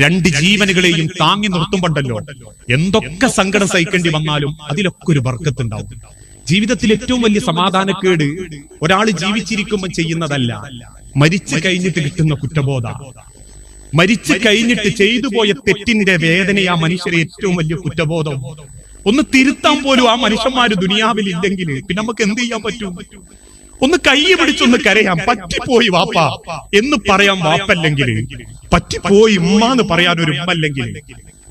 രണ്ട് ജീവനുകളെയും താങ്ങി നിർത്തുമ്പോണ്ടല്ലോ. എന്തൊക്കെ സങ്കടം സഹിക്കേണ്ടി വന്നാലും അതിലൊക്കെ ഒരു വർക്കത്തുണ്ടാവും ജീവിതത്തിൽ ഏറ്റവും വലിയ സമാധാനക്കേട് ഒരാൾ ജീവിച്ചിരിക്കുമ്പോൾ ചെയ്യുന്നതല്ല. മരിച്ചു കഴിഞ്ഞിട്ട് കിട്ടുന്ന കുറ്റബോധ. മരിച്ചു കഴിഞ്ഞിട്ട് ചെയ്തു പോയ തെറ്റിന്റെ വേദന ആ മനുഷ്യരെ ഏറ്റവും വലിയ കുറ്റബോധം. ഒന്ന് തിരുത്താൻ പോലും ആ മനുഷ്യന്മാര് ദുനിയാവിൽ ഇല്ലെങ്കിൽ പിന്നെ നമുക്ക് എന്ത് ചെയ്യാൻ പറ്റും? ഒന്ന് കൈ പിടിച്ചൊന്ന് കരയാം. പറ്റിപ്പോയി വാപ്പ. എന്ന് പറയാൻ വാപ്പല്ലെങ്കിൽ. പറ്റിപ്പോയി ഉമ്മ എന്ന് പറയാൻ ഒരു ഉമ്മ അല്ലെങ്കിൽ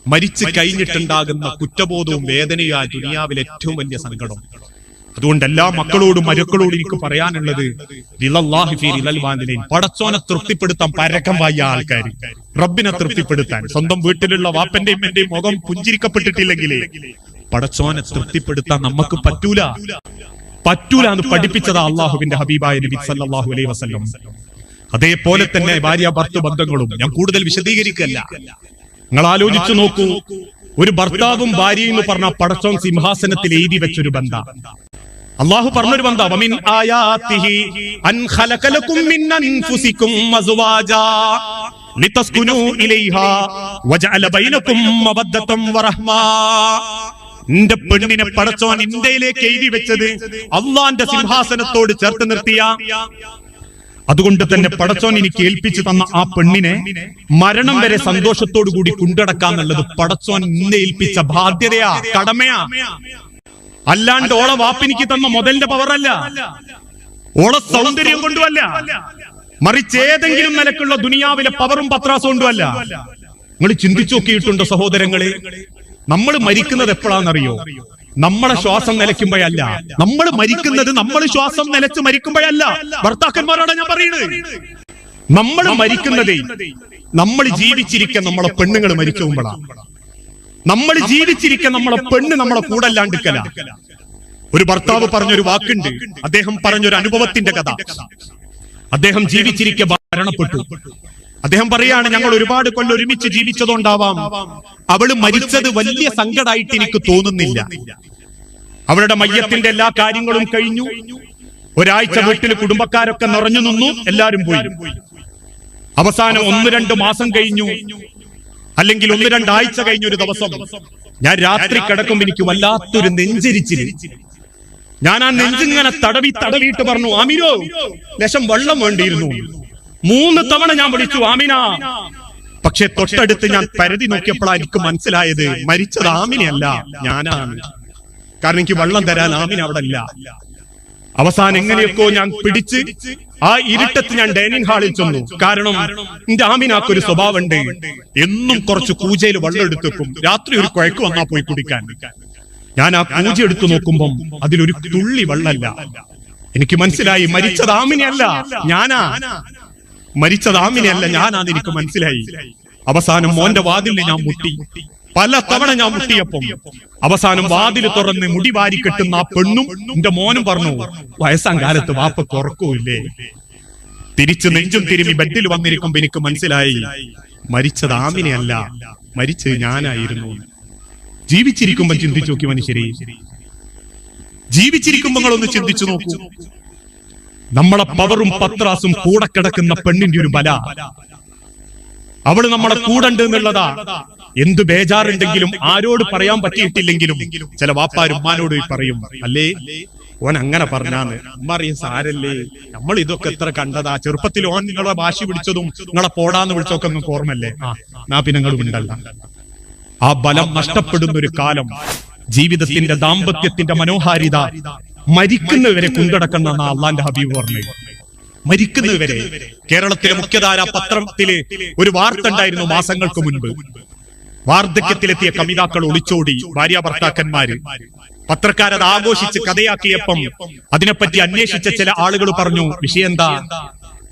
മരിച്ചു കഴിഞ്ഞിട്ടുണ്ടാകുന്ന കുറ്റബോധവും വേദനയും ആ ദുനിയാവിലെ ഏറ്റവും വലിയ സങ്കടം. അതുകൊണ്ട് എല്ലാ മക്കളോടും മരുക്കളോടും എനിക്ക് പറയാനുള്ളത് പടച്ചോനെ തൃപ്തിപ്പെടുത്താൻ പരക്കം വായ ആൾക്കാർ റബ്ബിനെ തൃപ്തിപ്പെടുത്താൻ. സ്വന്തം വീട്ടിലുള്ള വാപ്പന്റെയും എന്റെയും മുഖം പുഞ്ചിരിക്കപ്പെട്ടിട്ടില്ലെങ്കിലേ. പടച്ചോനെ തൃപ്തിപ്പെടുത്താൻ നമുക്ക് പറ്റൂല. പറ്റൂല എന്ന് പഠിപ്പിച്ചതാ അള്ളാഹുവിന്റെ ഹബീബായ നബി സല്ലാഹു അലൈ വസ്ലം അതേപോലെ തന്നെ ഭാര്യ ഭർത്തു ബന്ധങ്ങളും ഞാൻ കൂടുതൽ വിശദീകരിക്കല്ല. നിങ്ങൾ ആലോചിച്ചു നോക്കൂ. ഒരു ഭർത്താവും ഭാര്യയും എന്ന് പറഞ്ഞ പടച്ചോൻ സിംഹാസനത്തിൽ എഴുതി വെച്ചൊരു ബന്ധ. അള്ളാഹു പറഞ്ഞൊരു ബന്ധം. വമിൻ ആയാതിഹി അൻ ഖലഖലകും മിൻ അൻഫുസികും അസ്വാജാ ലിതസ്കുനു ഇലൈഹാ വജഅല ബൈനകും വറഹ്മാ നിന്റെ പെണ്ണിനെ പടച്ചോൻ ഇന്ത്യയിലേക്ക് എഴുതി വെച്ചത് അള്ളാന്റെ സിംഹാസനത്തോട് ചേർത്ത് നിർത്തിയ. അതുകൊണ്ട് തന്നെ പടച്ചോൻ എനിക്ക് ഏൽപ്പിച്ചു തന്ന ആ പെണ്ണിനെ മരണം വരെ സന്തോഷത്തോടു കൂടി കൊണ്ടടക്കാന്നുള്ളത് പടച്ചോൻ ഇന്ന് ഏൽപ്പിച്ച ബാധ്യതയാ കടമയാ. അല്ലാണ്ട് ഓളെ വാപ്പിനിക്ക് തന്ന മുതലിന്റെ പവറല്ല. ഓളെ സൗന്ദര്യം കൊണ്ടുമല്ല. മറിച്ച് ഏതെങ്കിലും നിലക്കുള്ള ദുനിയാവിലെ പവറും പത്രാസും കൊണ്ടുമല്ല. നിങ്ങൾ ചിന്തിച്ചു നോക്കിയിട്ടുണ്ടോ സഹോദരങ്ങളെ? നമ്മൾ മരിക്കുന്നത് എപ്പോഴാണെന്നറിയോ? നമ്മളെ ശ്വാസം നിലയ്ക്കുമ്പോഴല്ല. നമ്മൾ മരിക്കുന്നത് നമ്മൾ ശ്വാസം നിലച്ച് മരിക്കുമ്പോഴല്ല. ഭർത്താക്കന്മാരോടാ ഞാൻ പറയുന്നത് നമ്മൾ മരിക്കുന്നതേ നമ്മൾ ജീവിച്ചിരിക്കാൻ നമ്മളെ പെണ്ണുങ്ങൾ മരിക്കുമ്പോഴാണ് നമ്മൾ ജീവിച്ചിരിക്കാൻ നമ്മളെ പെണ്ണ് നമ്മളെ കൂടെ അല്ലാണ്ടിക്കല ഒരു ഭർത്താവ് പറഞ്ഞൊരു വാക്കുണ്ട്. അദ്ദേഹം പറഞ്ഞൊരു അനുഭവത്തിന്റെ കഥ. അദ്ദേഹം ജീവിച്ചിരിക്കെ മരണപ്പെട്ടു അദ്ദേഹം പറയാണ് ഞങ്ങൾ ഒരുപാട് കൊല്ലം ഒരുമിച്ച് ജീവിച്ചതുകൊണ്ടാവാം. അവൾ മരിച്ചത് വലിയ സങ്കടമായിട്ട് എനിക്ക് തോന്നുന്നില്ല. അവളുടെ മയ്യത്തിന്റെ എല്ലാ കാര്യങ്ങളും കഴിഞ്ഞു. ഒരാഴ്ച വീട്ടിൽ കുടുംബക്കാരൊക്കെ നിറഞ്ഞു നിന്നു. എല്ലാരും പോയി. അവസാനം ഒന്ന് രണ്ട് മാസം കഴിഞ്ഞു. അല്ലെങ്കിൽ ഒന്ന് രണ്ടാഴ്ച കഴിഞ്ഞ ഒരു ദിവസം. ഞാൻ രാത്രി കിടക്കുമ്പോ എനിക്ക് വല്ലാത്തൊരു നെഞ്ചരിച്ചിൽ. ഞാൻ ആ നെഞ്ചിങ്ങനെ തടവി തടവിയിട്ട് പറഞ്ഞു അമിരോ ലക്ഷം വെള്ളം വേണ്ടിയിരുന്നു. മൂന്ന് തവണ ഞാൻ വിളിച്ചു ആമിന. പക്ഷെ തൊട്ടടുത്ത് ഞാൻ പരതി നോക്കിയപ്പോഴാണ് എനിക്ക് മനസ്സിലായത് മരിച്ചത് ആമിനയല്ല ഞാനാണ്. കാരണം എനിക്ക് വെള്ളം തരാൻ ആമിന അവിടെ ഇല്ല. അവസാനം എങ്ങനെയൊക്കെയോ ഞാൻ പിടിച്ച് ആ ഇരുട്ടത്ത് ഞാൻ ഡൈനിങ് ഹാളിൽ ചെന്നു. കാരണം എന്റെ ആമിനാക്കൊരു സ്വഭാവമുണ്ട്. എന്നും കുറച്ച് പൂജയിൽ വെള്ളം എടുത്തു വെക്കും. രാത്രി ഒരു കുഴക്ക് വന്നാ പോയി കുടിക്കാൻ. ഞാൻ ആ പൂജ എടുത്തു നോക്കുമ്പം അതിലൊരു തുള്ളി വെള്ളമല്ല. എനിക്ക് മനസ്സിലായി മരിച്ചത് ആമിനയല്ല ഞാനാ. മരിച്ചത് ആമിനെയല്ല ഞാനാന്ന് എനിക്ക് മനസ്സിലായി. അവസാനം മോന്റെ വാതിലിന് ഞാൻ മുട്ടി. പല തവണ ഞാൻ മുട്ടിയപ്പം. അവസാനം വാതിൽ തുറന്ന് മുടി വാരി കെട്ടുന്ന ആ പെണ്ണും എന്റെ മോനും പറഞ്ഞു വയസ്സാം കാലത്ത് വാപ്പ കുറക്കൂല്ലേ തിരിച്ചു നെഞ്ചും തിരുമി ബെഡിൽ വന്നിരിക്കുമ്പോ എനിക്ക് മനസ്സിലായി മരിച്ചത് ആമിനെയല്ല മരിച്ചത് ഞാനായിരുന്നു. ജീവിച്ചിരിക്കുമ്പോ ചിന്തിച്ചു നോക്കി മനുഷ്യരെ. ജീവിച്ചിരിക്കുമ്പോൾ നിങ്ങളൊന്ന് ചിന്തിച്ചു നോക്കൂ. നമ്മളെ പവറും പത്രാസും കൂടെ കിടക്കുന്ന പെണ്ണിന്റെ ഒരു ബല. അവൾ നമ്മളെ കൂടണ്ട് എന്നുള്ളതാ. എന്ത് ബേജാറുണ്ടെങ്കിലും ആരോട് പറയാൻ പറ്റിയിട്ടില്ലെങ്കിലും ചില വാപ്പാരും ഉമ്മാനോട് പറയും അല്ലേ ഓൻ അങ്ങനെ പറഞ്ഞാന്ന്. ഉമ്മ അറിയും സാരല്ലേ? നമ്മൾ ഇതൊക്കെ എത്ര കണ്ടതാ? ചെറുപ്പത്തിൽ ഓൻ നിങ്ങളെ വാശി പിടിച്ചതും നിങ്ങളെ പോടാന്ന് വിളിച്ചൊക്കെ നിങ്ങൾക്ക് ഓർമ്മല്ലേ ആ നാ പിന്നെ ഉണ്ടല്ല ആ ബലം നഷ്ടപ്പെടുന്ന ഒരു കാലം ജീവിതത്തിന്റെ ദാമ്പത്യത്തിന്റെ മനോഹാരിത മരിക്കുന്നവരെ കൊണ്ടടക്കുന്ന അള്ളാന്റെ ഹബീബ് പറഞ്ഞത് മരിക്കുന്നവരെ കേരളത്തിലെ മുഖ്യധാര പത്രത്തിലെ ഒരു വാർത്ത ഉണ്ടായിരുന്നു മാസങ്ങൾക്ക് മുൻപ്. വാർദ്ധക്യത്തിലെത്തിയ കവിതാക്കൾ ഒളിച്ചോടി ഭാര്യ ഭർത്താക്കന്മാര്. പത്രക്കാരത് ആഘോഷിച്ച് കഥയാക്കിയപ്പം അതിനെപ്പറ്റി അന്വേഷിച്ച ചില ആളുകൾ പറഞ്ഞു വിഷയം എന്താ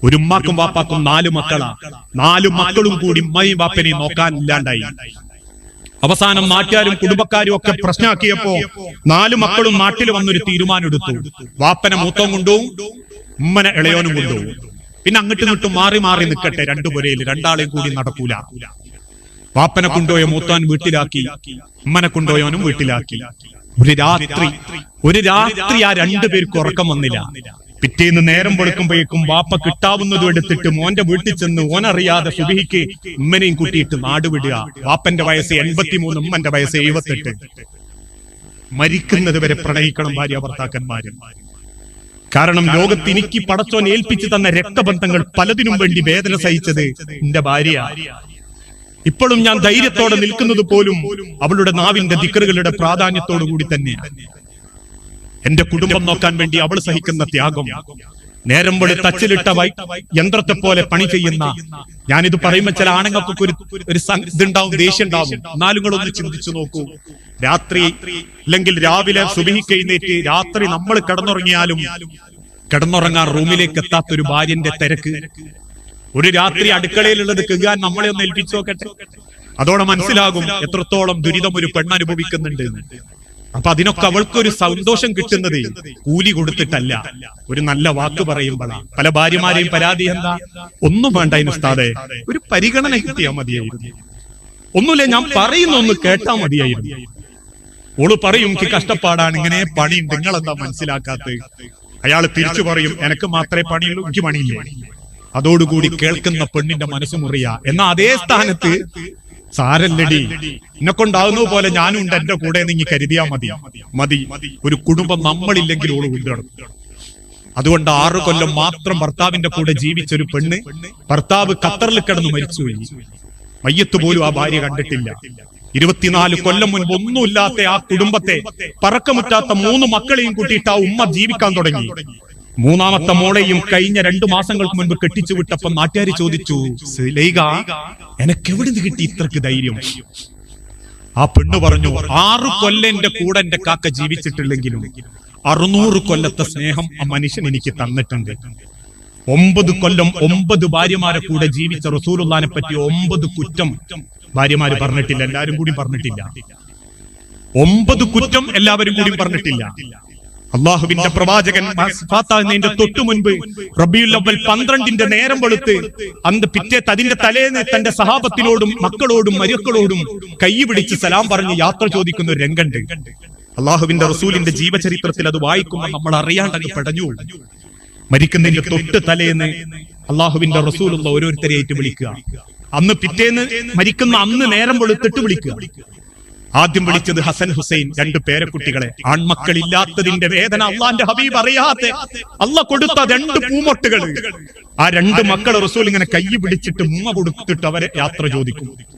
ഒരു ഉമ്മാക്കും വാപ്പാക്കും നാലു മക്കളാ. നാലു മക്കളും കൂടി ഉമ്മയും വാപ്പനെയും നോക്കാൻ ഇല്ലാണ്ടായി. അവസാനം നാട്ടുകാരും കുടുംബക്കാരും ഒക്കെ പ്രശ്നമാക്കിയപ്പോ നാലു മക്കളും നാട്ടിൽ വന്നൊരു തീരുമാനം എടുത്തു വാപ്പനെ മൂത്തവും കൊണ്ടുപോകും ഉമ്മനെ ഇളയോനും കൊണ്ടുപോകും പിന്നെ അങ്ങോട്ടും ഇങ്ങോട്ടും മാറി മാറി നിൽക്കട്ടെ രണ്ടു പുരയിൽ രണ്ടാളെയും കൂടി നടക്കൂല. വാപ്പനെ കൊണ്ടുപോയ മൂത്താൻ വീട്ടിലാക്കി. ഉമ്മനെ കൊണ്ടുപോയവനും വീട്ടിലാക്കി. ഒരു രാത്രി ഒരു രാത്രി ആ രണ്ടുപേർക്ക് ഉറക്കം വന്നില്ല. പിറ്റേന്ന് നേരം വെളുക്കുമ്പോഴേക്കും വാപ്പ കിട്ടാവുന്നതും എടുത്തിട്ട് മോന്റെ വീട്ടിൽ ചെന്ന് ഓനറിയാതെ സുബിഹിക്ക് ഉമ്മനെയും കൂട്ടിയിട്ട് നാടുവിടുക വാപ്പന്റെ വയസ്സ് എൺപത്തിമൂന്ന് ഉമ്മന്റെ വയസ്സ് എഴുപത്തെട്ട്. മരിക്കുന്നത് വരെ പ്രണയിക്കണം ഭാര്യ ഭർത്താക്കന്മാരും. കാരണം ലോകത്ത് എനിക്ക് പടച്ചോൻ ഏൽപ്പിച്ചു തന്ന രക്തബന്ധങ്ങൾ പലതിനും വേണ്ടി വേദന സഹിച്ചത് എന്റെ ഭാര്യ. ഇപ്പോഴും ഞാൻ ധൈര്യത്തോടെ നിൽക്കുന്നത് പോലും അവളുടെ നാവിന്റെ ദിക്കറുകളുടെ പ്രാധാന്യത്തോടു കൂടി തന്നെയാണ് എന്റെ കുടുംബം നോക്കാൻ വേണ്ടി അവൾ സഹിക്കുന്ന ത്യാഗം. നേരം വെളി തച്ചിലിട്ട വൈ യന്ത്രത്തെ പോലെ പണി ചെയ്യുന്ന ഞാനിത് പറയുമ്പോൾ ചില ആണുങ്ങൾക്കൊക്കെ ഒരു ഒരു ഇതുണ്ടാവും ദേഷ്യം ഉണ്ടാവും. എന്നാലും കൂടെ ചിന്തിച്ചു നോക്കൂ. രാത്രി അല്ലെങ്കിൽ രാവിലെ സുബിഹിക്ക് എഴുന്നേറ്റ് രാത്രി നമ്മൾ കിടന്നുറങ്ങിയാലും കിടന്നുറങ്ങാൻ റൂമിലേക്ക് എത്താത്ത ഒരു ഭാര്യന്റെ തിരക്ക്. ഒരു രാത്രി അടുക്കളയിലുള്ളത് കെകാൻ നമ്മളെ ഒന്ന് ഏൽപ്പിച്ചു നോക്കട്ടെ അതോടെ മനസ്സിലാകും എത്രത്തോളം ദുരിതം ഒരു പെണ്ണ് അനുഭവിക്കുന്നുണ്ട് എന്ന്. അപ്പൊ അതിനൊക്കെ അവൾക്കൊരു സന്തോഷം കിട്ടുന്നത്. കൂലി കൊടുത്തിട്ടല്ല. ഒരു നല്ല വാക്ക് പറയുമ്പോഴാണ് പല ഭാര്യമാരെയും പരാതി എന്താ? ഒന്നും വേണ്ട അതിനുസ്താതെ ഉസ്താദെ ഒരു പരിഗണന കിട്ടിയാൽ മതിയായിരുന്നു. ഒന്നുമില്ല ഞാൻ പറയുന്ന ഒന്ന് കേട്ടാ മതിയായിരുന്നു. ഓൾ പറയും എനിക്ക് കഷ്ടപ്പാടാണ്. ഇങ്ങനെ പണി നിങ്ങളെന്താ മനസ്സിലാക്കാത്ത അയാൾ തിരിച്ചു പറയും എനക്ക് മാത്രമേ പണിയുള്ളൂ. എനിക്ക് പണിയില്ലേ. അതോടുകൂടി കേൾക്കുന്ന പെണ്ണിന്റെ മനസ്സ് മുറിയ എന്നാ അതേ സ്ഥാനത്ത് സാരല്ലടി. എന്നെ കൊണ്ടാവുന്ന പോലെ ഞാനും ഉണ്ട്. എന്റെ കൂടെ നീ കരുതിയാ മതി. മതി. ഒരു കുടുംബം നമ്മളില്ലെങ്കിൽ ഓൾ കൊണ്ടുനടക്കും അതുകൊണ്ട് ആറു കൊല്ലം മാത്രം ഭർത്താവിന്റെ കൂടെ ജീവിച്ച ഒരു പെണ്ണ് ഭർത്താവ് ഖത്തറിൽ കിടന്ന് മരിച്ചുപോയി. മയ്യത്ത് പോലും ആ ഭാര്യ കണ്ടിട്ടില്ല. ഇരുപത്തിനാല് കൊല്ലം മുൻപ് ഒന്നുമില്ലാത്ത ആ കുടുംബത്തെ പറക്കമുറ്റാത്ത മൂന്ന് മക്കളെയും കൂട്ടിയിട്ട് ആ ഉമ്മ ജീവിക്കാൻ തുടങ്ങി. മൂന്നാമത്തെ മോളെയും കഴിഞ്ഞ രണ്ടു മാസങ്ങൾക്ക് മുൻപ് കെട്ടിച്ചു വിട്ടപ്പം നാട്ടുകാർ ചോദിച്ചു എനക്ക് എവിടെ നിന്ന് കിട്ടി ഇത്രക്ക് ധൈര്യം? ആ പെണ്ണ് പറഞ്ഞു ആറ് കൊല്ലം എന്റെ കൂടെ എന്റെ കാക്ക ജീവിച്ചിട്ടില്ലെങ്കിലും അറുന്നൂറ് കൊല്ലത്തെ സ്നേഹം ആ മനുഷ്യൻ എനിക്ക് തന്നിട്ടുണ്ട്. ഒമ്പത് കൊല്ലം ഒമ്പത് ഭാര്യമാരെ കൂടെ ജീവിച്ച റസൂലുള്ളാനെ പറ്റി ഒമ്പത് കുറ്റം ഭാര്യമാര് പറഞ്ഞിട്ടില്ല എല്ലാരും കൂടി പറഞ്ഞിട്ടില്ല. ഒമ്പത് കുറ്റം എല്ലാവരും കൂടി പറഞ്ഞിട്ടില്ല. അള്ളാഹുവിന്റെ പ്രവാചകൻ ഫാത്താഹിന്റെ തൊട്ടു മുൻപ് റബിയുൽ അവൽ പന്ത്രണ്ടിന്റെ നേരം വെളുത്ത് അന്ന് പിറ്റേ അതിന്റെ തലേന്ന് തന്റെ സഹാബത്തിനോടും മക്കളോടും മരുക്കളോടും കൈ പിടിച്ച് സലാം പറഞ്ഞ് യാത്ര ചോദിക്കുന്ന ഒരു രംഗണ്ട്. അള്ളാഹുവിന്റെ റസൂലിന്റെ ജീവചരിത്രത്തിൽ അത് വായിക്കുമ്പോൾ നമ്മൾ അറിയാണ്ടങ്ങ് പടഞ്ഞു. മരിക്കുന്നതിന്റെ തൊട്ട് തലേന്ന് അള്ളാഹുവിന്റെ റസൂലുള്ള ഓരോരുത്തരെയായിട്ട് വിളിക്കുക. അന്ന് പിറ്റേന്ന് മരിക്കുന്ന അന്ന് നേരം വെളുത്തിട്ട് വിളിക്കുക. ആദ്യം വിളിച്ചത് ഹസൻ ഹുസൈൻ രണ്ട് പേരക്കുട്ടികളെ. ആൺമക്കളില്ലാത്തതിന്റെ വേദന അള്ളാന്റെ ഹബീബ് അറിയാതെ. അല്ല കൊടുത്ത രണ്ട് പൂമൊട്ടുകൾ ആ രണ്ട് മക്കളെ റസൂൽ ഇങ്ങനെ കൈ പിടിച്ചിട്ട് ഉമ്മ കൊടുത്തിട്ട് അവരെ യാത്ര ചോദിക്കും.